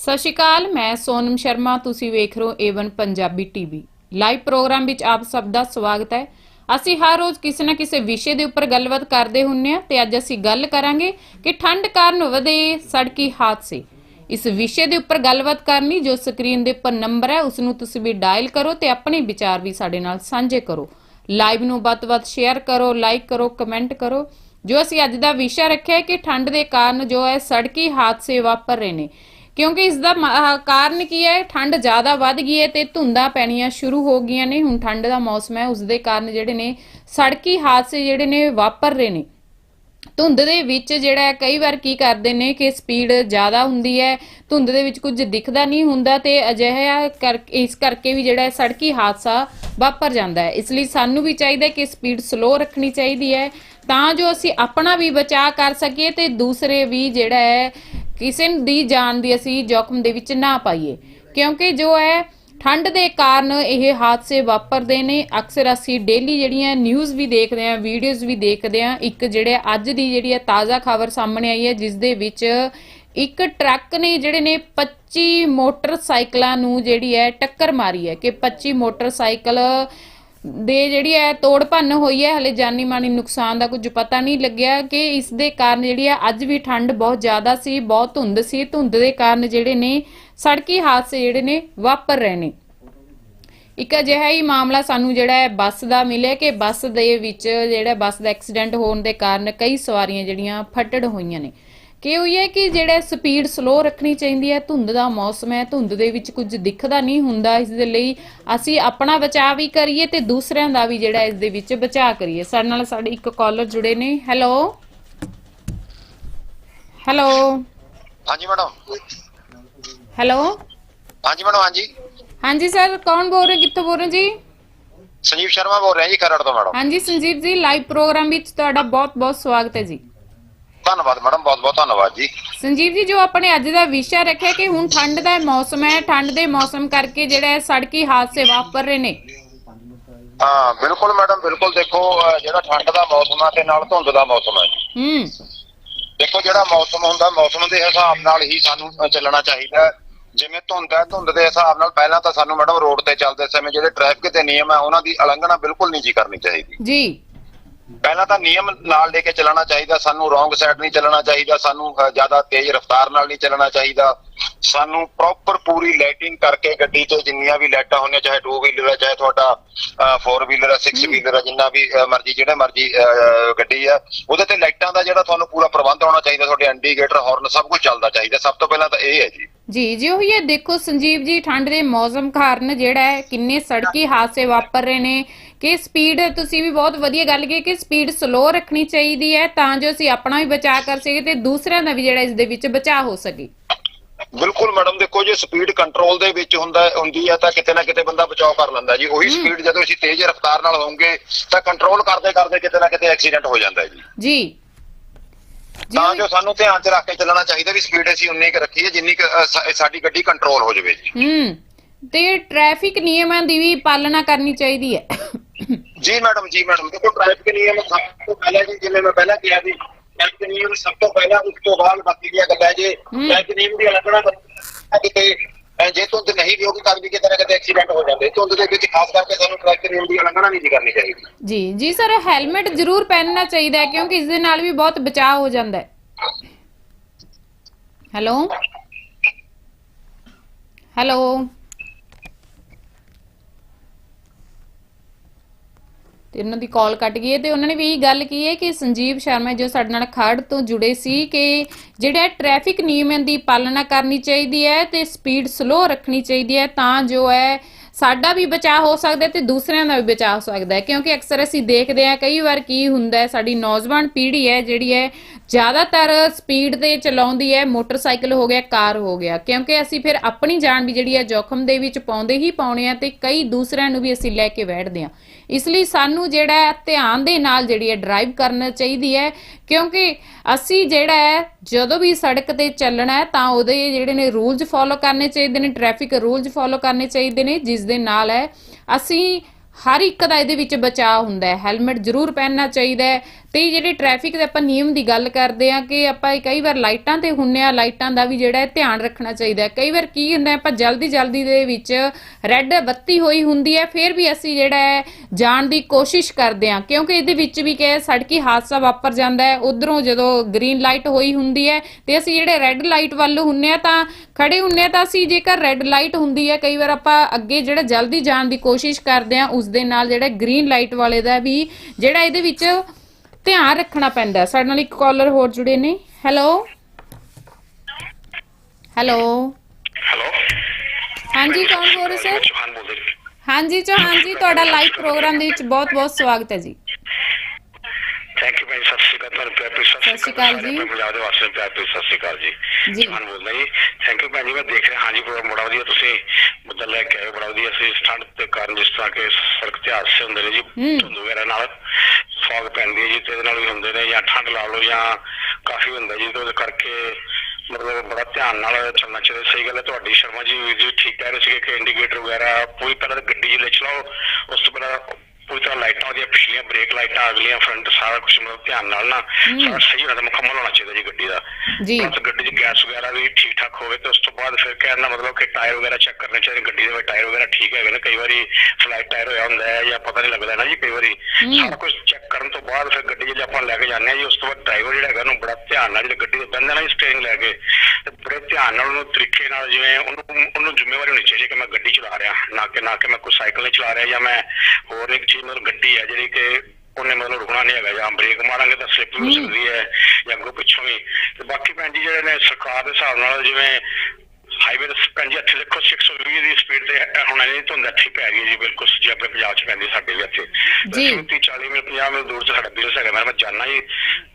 ਸਤਿ ਸ਼੍ਰੀ ਅਕਾਲ, ਮੈਂ ਸੋਨਮ ਸ਼ਰਮਾ, ਤੁਸੀਂ ਵੇਖ ਰਹੇ ਹੋ A one Punjabi TV live program ਵਿੱਚ ਆਪ ਸਭ ਦਾ ਸਵਾਗਤ ਹੈ। ਅਸੀਂ ਹਰ ਰੋਜ਼ ਕਿਸੇ ਨਾ ਕਿਸੇ ਵਿਸ਼ੇ ਦੇ ਉੱਪਰ ਗੱਲਬਾਤ ਕਰਦੇ ਹੁੰਨੇ ਆ ਤੇ ਅੱਜ ਅਸੀਂ ਗੱਲ ਕਰਾਂਗੇ ਕਿ ਠੰਡ ਕਾਰਨ ਵਧੇ ਸੜਕੀ ਹਾਦਸੇ। ਇਸ ਵਿਸ਼ੇ ਦੇ ਉੱਪਰ ਗੱਲਬਾਤ ਕਰਨੀ, ਜੋ ਸਕਰੀਨ ਦੇ ਉੱਪਰ ਨੰਬਰ ਹੈ ਉਸ ਨੂੰ ਤੁਸੀਂ ਵੀ ਡਾਇਲ ਕਰੋ ਤੇ ਆਪਣੇ ਵਿਚਾਰ ਵੀ ਸਾਡੇ ਨਾਲ ਸਾਂਝੇ ਕਰੋ। ਲਾਈਵ ਨੂੰ ਵੱਧ ਤੋਂ ਵੱਧ ਸ਼ੇਅਰ ਕਰੋ ਲਾਈਕ ਕਰੋ ਕਮੈਂਟ ਕਰੋ। ਜੋ ਅਸੀਂ ਅੱਜ ਦਾ ਵਿਸ਼ਾ ਰੱਖਿਆ ਹੈ ਕਿ ਠੰਡ ਦੇ ਕਾਰਨ ਜੋ ਹੈ ਸੜਕੀ ਹਾਦਸੇ ਵਾਪਰ ਰਹੇ ਨੇ। ਕਿਉਂਕਿ ਇਸ ਦਾ ਕਾਰਨ ਕੀ ਹੈ? ਠੰਡ ਜ਼ਿਆਦਾ ਵੱਧ ਗਈ ਹੈ ਤੇ ਧੁੰਦਾਂ ਪੈਣੀਆਂ ਸ਼ੁਰੂ ਹੋ ਗਈਆਂ ਨੇ। ਹੁਣ ਠੰਡ ਦਾ ਮੌਸਮ ਹੈ। ਉਸ ਦੇ ਕਾਰਨ ਜਿਹੜੇ ਨੇ ਸੜਕੀ ਹਾਦਸੇ ਜਿਹੜੇ ਨੇ ਵਾਪਰ ਰਹੇ ਨੇ। ਧੁੰਦ ਦੇ ਵਿੱਚ ਜਿਹੜਾ ਕਈ ਵਾਰ ਕੀ ਕਰਦੇ ਨੇ ਕਿ ਸਪੀਡ ਜ਼ਿਆਦਾ ਹੁੰਦੀ ਹੈ। ਧੁੰਦ ਦੇ ਵਿੱਚ ਕੁਝ ਦਿਖਦਾ ਨਹੀਂ ਹੁੰਦਾ ਤੇ ਅਜਿਹਾ ਕਰ ਇਸ ਕਰਕੇ ਵੀ ਜਿਹੜਾ ਸੜਕੀ ਹਾਦਸਾ ਵਾਪਰ ਜਾਂਦਾ ਹੈ। ਇਸ ਲਈ ਸਾਨੂੰ ਵੀ ਚਾਹੀਦਾ ਕਿ ਸਪੀਡ ਸਲੋ ਰੱਖਣੀ ਚਾਹੀਦੀ ਹੈ। ਤਾਂ ਜੋ ਅਸੀਂ ਆਪਣਾ ਵੀ ਬਚਾਅ ਕਰ ਸਕੀਏ ਤੇ ਦੂਸਰੇ ਵੀ ਜਿਹੜਾ ਹੈ ਕਿਸੇ ਦੀ ਜਾਨ ਦੀ ਅਸੀਂ ਜੋਖਮ ਦੇ ਵਿੱਚ ਨਾ ਪਾਈਏ। ਕਿਉਂਕਿ ਜੋ ਹੈ, ਠੰਡ ਦੇ ਕਾਰਨ ਇਹ ਹਾਦਸੇ ਵਾਪਰਦੇ ਨੇ। ਅਕਸਰ ਅਸੀਂ ਡੇਲੀ ਜਿਹੜੀਆਂ ਨਿਊਜ਼ ਵੀ ਦੇਖਦੇ ਆਂ ਵੀਡੀਓਜ਼ ਵੀ ਦੇਖਦੇ ਆਂ ਇੱਕ ਜਿਹੜੇ ਅੱਜ ਦੀ ਜਿਹੜੀ ਹੈ ਤਾਜ਼ਾ ਖਬਰ ਸਾਹਮਣੇ ਆਈ ਹੈ, ਜਿਸ ਦੇ ਵਿੱਚ ਇੱਕ ਟਰੱਕ ਨੇ ਜਿਹੜੇ ਨੇ 25 ਮੋਟਰਸਾਈਕਲਾਂ ਨੂੰ ਜਿਹੜੀ ਹੈ ਟੱਕਰ ਮਾਰੀ ਹੈ ਕਿ 25 ਮੋਟਰਸਾਈਕਲ ਦੇ ਜਿਹੜੀ ਹੈ, ਤੋੜ ਭੰਨ ਹੋਈ ਹੈ, ਹਲੇ ਜਾਨੀ ਮਾਨੀ ਨੁਕਸਾਨ ਦਾ ਕੁਝ ਪਤਾ ਨਹੀਂ ਲੱਗਿਆ ਕਿ ਇਸ ਦੇ ਕਾਰਨ ਜਿਹੜੀ ਹੈ, ਅੱਜ ਵੀ ਠੰਡ ਬਹੁਤ ਜ਼ਿਆਦਾ ਸੀ, ਬਹੁਤ ਧੁੰਦ ਸੀ। ਧੁੰਦ ਦੇ ਕਾਰਨ ਜਿਹੜੇ ਨੇ, ਸੜਕੀ ਹਾਦਸੇ ਜਿਹੜੇ ਨੇ, ਵਾਪਰ ਰਹੇ ਨੇ। ਇੱਕ ਅਜਿਹਾ ਹੀ ਮਾਮਲਾ ਸਾਨੂੰ ਜਿਹੜਾ ਹੈ, ਬੱਸ ਦਾ ਮਿਲਿਆ ਕਿ ਬੱਸ ਦੇ ਵਿੱਚ ਜਿਹੜਾ ਬੱਸ ਦਾ ਐਕਸੀਡੈਂਟ ਹੋਣ ਦੇ ਕਾਰਨ ਕਈ ਸਵਾਰੀਆਂ ਜਿਹੜੀਆਂ ਫੱਟੜ ਹੋਈਆਂ ਨੇ। ਕਿ ਉਹ ਇਹ ਕਿ ਜਿਹੜਾ ਸਪੀਡ ਸਲੋ ਰੱਖਣੀ ਚਾਹੀਦੀ ਹੈ ਧੁੰਦ ਦਾ ਮੌਸਮ ਹੈ ਧੁੰਦ ਦੇ ਵਿੱਚ ਕੁਝ ਦਿਖਦਾ ਨਹੀਂ ਹੁੰਦਾ ਇਸ ਦੇ ਲਈ ਅਸੀਂ ਆਪਣਾ ਬਚਾਅ ਵੀ ਕਰੀਏ ਤੇ ਦੂਸਰਿਆਂ ਦਾ ਵੀ ਜਿਹੜਾ ਇਸ ਦੇ ਵਿੱਚ ਬਚਾਅ ਕਰੀਏ। ਸਾਡੇ ਨਾਲ ਸਾਡੇ ਇੱਕ ਕਾਲਰ ਜੁੜੇ ਨੇ। ਹੈਲੋ ਹੈਲੋ ਹਾਂਜੀ ਮੈਡਮ। ਹੈਲੋ ਹਾਂਜੀ ਮੈਡਮ ਹਾਂਜੀ। ਹਾਂਜੀ ਸਰ ਕੌਣ ਬੋਲ ਰਹੇ ਕਿੱਥੋਂ ਬੋਲ ਰਹੇ ਜੀ? ਸੰਜੀਵ ਸ਼ਰਮਾ ਬੋਲ ਰਿਹਾ ਜੀ ਖਰੜ ਤੋਂ ਮੈਡਮ। ਹਾਂਜੀ ਸੰਜੀਵ ਜੀ ਲਾਈਵ ਪ੍ਰੋਗਰਾਮ ਵਿੱਚ ਤੁਹਾਡਾ ਬਹੁਤ-ਬਹੁਤ ਸਵਾਗਤ ਹੈ ਜੀ। ਧੰਨਵਾਦ ਮੈਡਮ ਬਹੁਤ ਬਹੁਤ ਧੰਨਵਾਦ ਜੀ। ਸੰਜੀਵ ਜੀ ਜੋ ਆਪਣੇ ਅੱਜ ਦਾ ਵਿਸ਼ਾ ਰੱਖਿਆ ਕਿ ਹੁਣ ਠੰਡ ਦਾ ਮੌਸਮ ਹੈ ਠੰਡ ਦੇ ਮੌਸਮ ਕਰਕੇ ਜਿਹੜਾ ਹੈ ਸੜਕੀ ਹਾਦਸੇ ਵਾਪਰ ਰਹੇ ਨੇ। ਹਾਂ ਬਿਲਕੁਲ ਮੈਡਮ ਬਿਲਕੁਲ ਦੇਖੋ ਜਿਹੜਾ ਠੰਡ ਦਾ ਮੌਸਮ ਆ ਤੇ ਨਾਲ ਧੁੰਦ ਦਾ ਮੌਸਮ ਹੈ ਹੂੰ। ਦੇਖੋ ਜਿਹੜਾ ਮੌਸਮ ਹੁੰਦਾ ਮੌਸਮ ਦੇ ਹਿਸਾਬ ਨਾਲ ਹੀ ਸਾਨੂੰ ਚੱਲਣਾ ਚਾਹੀਦਾ। ਹੈ। ਜਿਵੇਂ ਧੁੰਦ ਹੈ ਧੁੰਦ ਦੇ ਹਿਸਾਬ ਨਾਲ ਪਹਿਲਾਂ ਤਾਂ ਸਾਨੂੰ ਮੈਡਮ ਰੋਡ ਤੇ ਚੱਲਦੇ ਸਮੇਂ ਜਿਹੜੇ ਟ੍ਰੈਫਿਕ ਦੇ ਨਿਯਮ ਹੈ ਉਹਨਾਂ ਦੀ ਉਲੰਘਣਾ ਬਿਲਕੁਲ ਨਹੀਂ ਜੀ ਕਰਨੀ ਚਾਹੀਦੀ। ਜੀ। ਪਹਿਲਾਂ ਤਾਂ ਨਿਯਮ ਨਾਲ ਲੈ ਕੇ ਚੱਲਣਾ ਚਾਹੀਦਾ ਸਾਨੂੰ ਰੋਂਗ ਸਾਈਡ ਨਹੀਂ ਚੱਲਣਾ ਚਾਹੀਦਾ ਸਾਨੂੰ ਜ਼ਿਆਦਾ ਤੇਜ਼ ਰਫ਼ਤਾਰ ਨਾਲ ਨਹੀਂ ਚੱਲਣਾ ਚਾਹੀਦਾ। ਸਾਨੂੰ ਪ੍ਰੋਪਰ ਪੂਰੀ ਲਾਈਟਿੰਗ ਕਰਕੇ ਗੱਡੀ 'ਚ ਜਿੰਨੀਆਂ ਵੀ ਲਾਈਟਾਂ ਹੁੰਦੀਆਂ ਚਾਹੇ 2 ਵੀਲਰ ਹੈ ਚਾਹੇ ਤੁਹਾਡਾ 4 ਵੀਲਰ ਹੈ 6 ਵੀਲਰ ਹੈ। ਜਿੰਨਾ ਵੀ ਮਰਜ਼ੀ ਜਿਹੜੇ ਮਰਜ਼ੀ ਗੱਡੀ ਹੈ ਉਹਦੇ ਤੇ ਲਾਈਟਾਂ ਦਾ ਜਿਹੜਾ ਤੁਹਾਨੂੰ ਪੂਰਾ ਪ੍ਰਬੰਧ ਹੋਣਾ ਚਾਹੀਦਾ ਤੁਹਾਡੇ ਇੰਡੀਕੇਟਰ ਹਾਰਨ ਸਭ ਕੁਝ ਚੱਲਦਾ ਚਾਹੀਦਾ। ਸਭ ਤੋਂ ਪਹਿਲਾਂ ਤਾਂ ਇਹ ਹੈ ਜੀ। ਜੀ ਜੀ ਉਹੀ ਹੈ ਦੇਖੋ ਸੰਜੀਵ ਜੀ ਠੰਡ ਦੇ ਮੌਸਮ ਕਾਰਨ ਜਿਹੜਾ ਹੈ ਕਿੰਨੇ ਸੜਕੀ ਹਾਦਸੇ ਵਾਪਰ ਰਹੇ ਨੇ ਕਿ ਸਪੀਡ ਤੁਸੀਂ ਵੀ ਬਹੁਤ ਵਧੀਆ ਗੱਲ ਕੀਤੀ ਕਿ ਸਪੀਡ ਸਲੋ ਰੱਖਣੀ ਚਾਹੀਦੀ ਹੈ ਤਾਂ ਜੋ ਅਸੀਂ ਆਪਣਾ ਵੀ ਬਚਾਅ ਕਰ ਸਕੀਏ ਤੇ ਦੂਸਰਿਆਂ ਦਾ ਵੀ ਜਿਹੜਾ ਇਸ ਦੇ ਵਿੱਚ ਬਚਾਅ ਹੋ ਸਕੇ। ਬਿਲਕੁਲ ਮੈਡਮ ਦੇਖੋ ਜੇ ਸਪੀਡ ਕੰਟਰੋਲ ਦੇ ਵਿੱਚ ਹੁੰਦਾ ਹੁੰਦੀ ਹੈ ਤਾਂ ਕਿਤੇ ਨਾ ਕਿਤੇ ਬੰਦਾ ਬਚਾਅ ਕਰ ਲੈਂਦਾ ਜੀ। ਉਹੀ ਸਪੀਡ ਜਦੋਂ ਅਸੀਂ ਤੇਜ਼ ਰਫ਼ਤਾਰ ਨਾਲ ਹੋਵਾਂਗੇ ਤਾਂ ਕੰਟਰੋਲ ਕਰਦੇ ਕਰਦੇ ਕਿਤੇ ਨਾ ਕਿਤੇ ਐਕਸੀਡੈਂਟ ਹੋ ਜਾਂਦਾ ਜੀ। ਜੀ। ਤਾਂ ਜੋ ਸਾਨੂੰ ਧਿਆਨ 'ਚ ਰੱਖ ਕੇ ਚੱਲਣਾ ਚਾਹੀਦਾ ਵੀ ਸਪੀਡ ਅਸੀਂ ਉਨੀ ਕੁ ਰੱਖੀਏ ਜਿੰਨੀ ਕੁ, ਅ, ਸਾਡੀ ਗੱਡੀ ਕੰਟਰੋਲ ਹੋ ਜਾਵੇ ਜੀ ਹੂੰ ਤੇ ਟ੍ਰੈਫਿਕ ਨਿਯਮਾਂ ਦੀ ਵੀ ਪਾਲਣਾ ਕਰਨੀ ਚਾਹੀਦੀ ਹੈ ਜੀ ਮੈਡਮ ਜੀ ਮੈਡਮ ਦੇਖੋ ਟ੍ਰੈਫਿਕ ਨਿਯਮ ਸਭ ਤੋਂ ਪਹਿਲਾਂ ਜੀ ਜਿਵੇਂ ਮੈਂ ਪਹਿਲਾਂ ਕਿਹਾ ਸੀ ਟ੍ਰੈਫਿਕ ਨਿਯਮ ਸਭ ਤੋਂ ਪਹਿਲਾਂ ਉਸ ਤੋਂ ਬਾਅਦ ਬਾਕੀ ਦੀਆਂ ਗੱਲਾਂ ਜੇ। ਟ੍ਰੈਫਿਕ ਨਿਯਮ ਦੀ ਕਰਨੀ ਕਿਤੇ ਜੇ ਧੁੰਦ ਨਹੀਂ ਵੀ ਹੋਗੀ ਤਾਂ ਵੀ ਕਿਤੇ ਨਾ ਕਿਤੇ ਐਕਸੀਡੈਂਟ ਹੋ ਜਾਂਦੇ। ਧੁੰਦ ਦੇ ਵਿੱਚ ਖਾਸ ਕਰਕੇ ਸਾਨੂੰ ਟ੍ਰੈਫਿਕ ਨਿਯਮ ਦੀ ਉਲੰਘਣਾ ਨਹੀਂ ਜੀ ਕਰਨੀ ਚਾਹੀਦੀ। ਜੀ ਜੀ ਸਰ ਹੈਲਮਟ ਜ਼ਰੂਰ ਪਹਿਨਣਾ ਚਾਹੀਦਾ ਹੈ, ਕਿਉਂਕਿ ਇਸ ਦੇ ਨਾਲ ਵੀ ਬਹੁਤ ਬਚਾਅ ਹੋ ਜਾਂਦਾ ਹੈ। ਹੈਲੋ ਹੈਲੋ ਤੇ ਉਹਨਾਂ ਦੀ ਕਾਲ ਕੱਟ ਗਈ ਹੈ ਤੇ ਉਹਨਾਂ ਨੇ ਵੀ ਇਹ ਗੱਲ ਕੀ ਹੈ ਕਿ ਸੰਜੀਵ ਸ਼ਰਮਾ ਜੋ ਸਾਡੇ ਨਾਲ ਖੜ ਤੋਂ ਜੁੜੇ ਸੀ ਕਿ ਜਿਹੜਾ ਟ੍ਰੈਫਿਕ ਨਿਯਮਾਂ ਦੀ ਪਾਲਣਾ ਕਰਨੀ ਚਾਹੀਦੀ ਹੈ ਤੇ ਸਪੀਡ ਸਲੋ ਰੱਖਣੀ ਚਾਹੀਦੀ ਹੈ ਤਾਂ ਜੋ ਹੈ ਸਾਡਾ ਵੀ ਬਚਾਅ ਹੋ ਸਕਦਾ ਹੈ ਤੇ ਦੂਸਰਿਆਂ ਦਾ ਵੀ ਬਚਾਅ ਹੋ ਸਕਦਾ ਹੈ। ਕਿਉਂਕਿ ਅਕਸਰ ਅਸੀਂ ਦੇਖਦੇ ਹਾਂ ਕਈ ਵਾਰ ਕੀ ਹੁੰਦਾ ਹੈ, ਸਾਡੀ ਨੌਜਵਾਨ ਪੀੜ੍ਹੀ ਹੈ ਜਿਹੜੀ ਹੈ ਜ਼ਿਆਦਾਤਰ ਸਪੀਡ ਤੇ ਚਲਾਉਂਦੀ ਹੈ, ਮੋਟਰਸਾਈਕਲ ਹੋ ਗਿਆ, ਕਾਰ ਹੋ ਗਿਆ। ਕਿਉਂਕਿ ਅਸੀਂ ਫਿਰ ਆਪਣੀ ਜਾਨ ਵੀ ਜਿਹੜੀ ਹੈ ਜੋਖਮ ਦੇ ਵਿੱਚ ਪਾਉਂਦੇ ਹੀ ਪਾਉਣੇ ਆ ਤੇ ਕਈ ਦੂਸਰਿਆਂ ਨੂੰ ਵੀ ਅਸੀਂ ਲੈ ਕੇ ਬੈਠਦੇ ਹਾਂ। ਇਸ ਲਈ ਸਾਨੂੰ ਜਿਹੜਾ ਧਿਆਨ ਦੇ ਨਾਲ ਜਿਹੜੀ ਹੈ ਡਰਾਈਵ ਕਰਨਾ ਚਾਹੀਦੀ ਹੈ, ਕਿਉਂਕਿ ਅਸੀਂ ਜਿਹੜਾ ਹੈ ਜਦੋਂ ਵੀ ਸੜਕ ਤੇ ਚੱਲਣਾ ਹੈ, ਤਾਂ ਉਹਦੇ ਜਿਹੜੇ ਨੇ ਰੂਲਸ ਫੋਲੋ ਕਰਨੇ ਚਾਹੀਦੇ ਨੇ ਟ੍ਰੈਫਿਕ ਰੂਲਸ ਫੋਲੋ ਕਰਨੇ ਚਾਹੀਦੇ ਨੇ, ਜਿਸ ਦੇ ਨਾਲ ਹੈ, ਅਸੀਂ ਹਰ ਇੱਕ ਦਾ ਇਹਦੇ ਵਿੱਚ ਬਚਾਅ ਹੁੰਦਾ ਹੈ। ਹੈਲਮਟ ਜ਼ਰੂਰ ਪਹਿਨਣਾ ਚਾਹੀਦਾ ਹੈ ਤੇ ਜਿਹੜੇ ਟ੍ਰੈਫਿਕ ਦੇ ਆਪਾਂ ਨਿਯਮ ਦੀ ਗੱਲ ਕਰਦੇ ਆ ਕਿ ਆਪਾਂ ਕਈ ਵਾਰ ਲਾਈਟਾਂ ਤੇ ਹੁੰਨੇ ਆ, ਲਾਈਟਾਂ ਦਾ ਵੀ ਜਿਹੜਾ ਹੈ ਧਿਆਨ ਰੱਖਣਾ ਚਾਹੀਦਾ ਹੈ। ਕਈ ਵਾਰ ਕੀ ਹੁੰਦਾ ਆਪਾਂ ਜਲਦੀ ਜਲਦੀ ਦੇ ਵਿੱਚ ਰੈੱਡ ਬੱਤੀ ਹੋਈ ਹੁੰਦੀ ਹੈ, ਫਿਰ ਵੀ ਅਸੀਂ ਜਿਹੜਾ ਹੈ ਜਾਣ ਦੀ ਕੋਸ਼ਿਸ਼ ਕਰਦੇ ਆ ਕਿਉਂਕਿ ਇਹਦੇ ਵਿੱਚ ਵੀ ਕਿ ਸੜਕੀ ਹਾਦਸਾ ਵਾਪਰ ਜਾਂਦਾ ਹੈ, ਉਧਰੋਂ ਜਦੋਂ ਗ੍ਰੀਨ ਲਾਈਟ ਹੋਈ ਹੁੰਦੀ ਹੈ ਤੇ ਅਸੀਂ ਜਿਹੜੇ ਰੈੱਡ ਲਾਈਟ ਵੱਲ ਹੁੰਨੇ ਆ ਤਾਂ ਖੜੇ ਹੁੰਨੇ ਆ ਤਾਂ ਅਸੀਂ ਜੇਕਰ ਰੈੱਡ ਲਾਈਟ ਹੁੰਦੀ ਹੈ, ਕਈ ਵਾਰ ਆਪਾਂ ਅੱਗੇ ਜਿਹੜਾ ਜਲਦੀ ਜਾਣ ਦੀ ਕੋਸ਼ਿਸ਼ ਕਰਦੇ ਆ ਉਸ ਦੇ ਨਾਲ ਜਿਹੜਾ ਗ੍ਰੀਨ ਲਾਈਟ ਵਾਲੇ ਦਾ ਵੀ ਜਿਹੜਾ ਇਹਦੇ ਵਿੱਚ ਧਿਆਨ ਰੱਖਣਾ ਪੈਂਦਾ। ਸਾਡੇ ਨਾਲ ਇੱਕ ਕਾਲਰ ਹੋਰ ਜੁੜੇ ਨੇ। ਹੈਲੋ ਹੈਲੋ ਹੈਲੋ ਹਾਂਜੀ ਕੌਣ ਬੋਲ ਰਹੇ ਸਰ ਹਾਂਜੀ ਚੌਹਾਨ ਜੀ ਤੁਹਾਡਾ ਲਾਈਵ ਪ੍ਰੋਗਰਾਮ ਦੇ ਵਿੱਚ ਬਹੁਤ ਬਹੁਤ ਸਵਾਗਤ ਹੈ ਜੀ ਥੈਂਕ ਯੂ ਭਾਈ ਸਤਿ ਸ਼੍ਰੀ ਅਕਾਲ ਤੁਹਾਨੂੰ ਪਿਆਰ ਸਤਿ ਸ਼੍ਰੀ ਅਕਾਲ ਜੀ। ਆਪਣੇ ਪੰਜਾਬ ਦੇ ਵਾਸੀਆਂ ਨੂੰ ਪਿਆਰ ਸਤਿ ਸ਼੍ਰੀ ਅਕਾਲ ਜੀ ਜੀ। ਚੌਹਾਨ ਬੋਲਦਾ ਜੀ ਥੈਂਕ ਯੂ ਭੈਣ ਜੀ ਮੈਂ ਦੇਖ ਰਿਹਾ ਹਾਂ ਜੀ ਬੜਾ ਵਧੀਆ ਤੁਸੀਂ ਮੁੱਦਾ ਲੈ ਕੇ ਆਏ ਬੜਾ ਵਧੀਆ ਸੀ ਸਟੰਟ ਦੇ ਕਾਰਨ ਜਿਸ ਤਰ੍ਹਾਂ ਕਿ ਸੜਕ ਤੇ ਹਾਦਸੇ ਹੁੰਦੇ ਨੇ ਜੀ ਹੂੰ। ਧੁੰਦ ਵਗੈਰਾ ਨਾਲ ਫੌਗ ਪੈਂਦੀ ਹੈ ਜੀ ਤੇ ਇਹਦੇ ਨਾਲ ਵੀ ਹੁੰਦੇ ਨੇ ਜਾਂ ਠੰਡ ਲਾ ਲਓ ਜਾਂ ਕਾਫੀ ਹੁੰਦਾ ਜੀ ਤੇ ਉਹਦੇ ਕਰਕੇ ਮਤਲਬ ਬੜਾ ਧਿਆਨ ਨਾਲ ਚੱਲਣਾ ਚਾਹੀਦਾ ਸਹੀ ਗੱਲ ਹੈ ਤੁਹਾਡੀ ਸ਼ਰਮਾ ਜੀ ਜੀ ਠੀਕ ਕਹਿ ਰਹੇ ਸੀਗੇ ਕਿ ਇੰਡੀਕੇਟਰ ਵਗੈਰਾ ਪੂਰੀ ਤਰ੍ਹਾਂ ਤਾਂ ਗੱਡੀ ਜਿਲੇ ਚਲਾਓ ਉਸ ਤੋਂ ਪਹਿਲਾਂ ਪੂਰੀ ਤਰ੍ਹਾਂ ਲਾਈਟਾਂ ਉਹਦੀਆਂ ਪਿਛਲੀਆਂ ਬ੍ਰੇਕ ਲਾਈਟਾਂ ਅਗਲੀਆਂ ਫਰੰਟ ਸਾਰਾ ਕੁਝ ਮਤਲਬ ਧਿਆਨ ਨਾਲ ਨਾ ਸਾਰਾ ਸਹੀ ਹੋਣਾ ਤੇ ਮੁਕੰਮਲ ਹੋਣਾ ਚਾਹੀਦਾ ਜੀ ਗੱਡੀ ਦਾ। ਜੀ। ਬਸ ਗੱਡੀ 'ਚ ਗੈਸ ਵਗੈਰਾ ਵੀ ਠੀਕ ਠਾਕ ਹੋਵੇ ਤੇ ਉਸ ਤੋਂ ਬਾਅਦ ਫਿਰ ਕਹਿਣ ਦਾ ਮਤਲਬ ਕਿ ਟਾਇਰ ਵਗੈਰਾ ਚੈੱਕ ਕਰਨੇ ਚਾਹੀਦੇ ਗੱਡੀ ਦੇ ਟਾਇਰ ਵਗੈਰਾ ਠੀਕ ਹੈਗੇ ਨੇ ਕਈ ਵਾਰੀ ਫਲਾਈਟ ਟਾਇਰ ਹੋਇਆ ਹੁੰਦਾ ਹੈ ਜਾਂ ਪਤਾ ਨਹੀਂ ਲੱਗਦਾ ਨਾ ਜੀ ਕਈ ਵਾਰੀ। ਸਾਰਾ ਕੁਝ ਚੈੱਕ ਕਰਨ ਤੋਂ ਬਾਅਦ ਫਿਰ ਗੱਡੀ ਜੇ ਆਪਾਂ ਲੈ ਕੇ ਜਾਂਦੇ ਹਾਂ ਜੀ ਉਸ ਤੋਂ ਬਾਅਦ ਡਰਾਈਵਰ ਜਿਹੜਾ ਹੈਗਾ ਉਹਨੂੰ ਬੜਾ ਧਿਆਨ ਨਾਲ ਜਿਹੜਾ ਗੱਡੀ ਦੇ ਬੰਦੇ ਨਾਲ ਸਟੇਰਿੰਗ ਲੈ ਕੇ ਤੇ ਬੜੇ ਧਿਆਨ ਨਾਲ ਉਹਨੂੰ ਤਰੀਕੇ ਨਾਲ ਜਿਵੇਂ ਉਹਨੂੰ ਉਹਨੂੰ ਜ਼ਿੰਮੇਵਾਰੀ ਹੋਣੀ ਚਾਹੀਦੀ ਕਿ ਮੈਂ ਗੱਡੀ ਚਲਾ ਰਿਹਾ ਨਾ ਕਿ ਨਾ ਕਿ ਮੈਂ ਕੋਈ ਸਾਈਕਲ ਨਹੀਂ ਚਲਾ ਰਿਹਾ ਜਾਂ ਮੈਂ ਹੋਰ ਇੱਕ ਚੀਜ਼ ਮਤਲਬ ਗੱਡੀ ਹੈ ਜਿਹੜੀ ਕਿ ਉਹਨੇ ਮਤਲਬ ਰੁਕਣਾ ਨਹੀਂ ਹੈਗਾ ਜਾਂ ਬ੍ਰੇਕ ਮਾਰਾਂਗੇ ਤਾਂ ਸਲਿੱਪ ਵੀ ਹੋ। ਸਕਦੀ ਹੈ ਜਾਂ ਅੱਗੋਂ ਪਿੱਛੋਂ ਵੀ। ਤੇ ਬਾਕੀ ਭੈਣ ਜੀ ਜਿਹੜੇ ਨੇ ਸਰਕਾਰ ਦੇ ਹਿਸਾਬ ਨਾਲ ਜਿਵੇਂ ਹਾਈਵੇ ਦੇ ਭੈਣ ਜੀ ਇੱਥੇ ਦੇਖੋ 620 ਦੀ ਸਪੀਡ ਤੇ ਇਹ ਹੁਣ ਨਹੀਂ ਧੁੰਦ ਇੱਥੇ ਪੈ ਰਹੀ ਹੈ ਜੀ ਬਿਲਕੁਲ ਜੇ ਆਪਣੇ ਪੰਜਾਬ 'ਚ ਪੈਂਦੀ ਸਾਡੇ ਵੀ ਇੱਥੇ। ਜੀ। 30 40 ਮਿੰਟ 50 ਮਿੰਟ ਦੂਰ 'ਚ ਸਾਡਾ ਬਿਲਸ ਹੈਗਾ। ਮੈਂ ਜਾਣਾ ਜੀ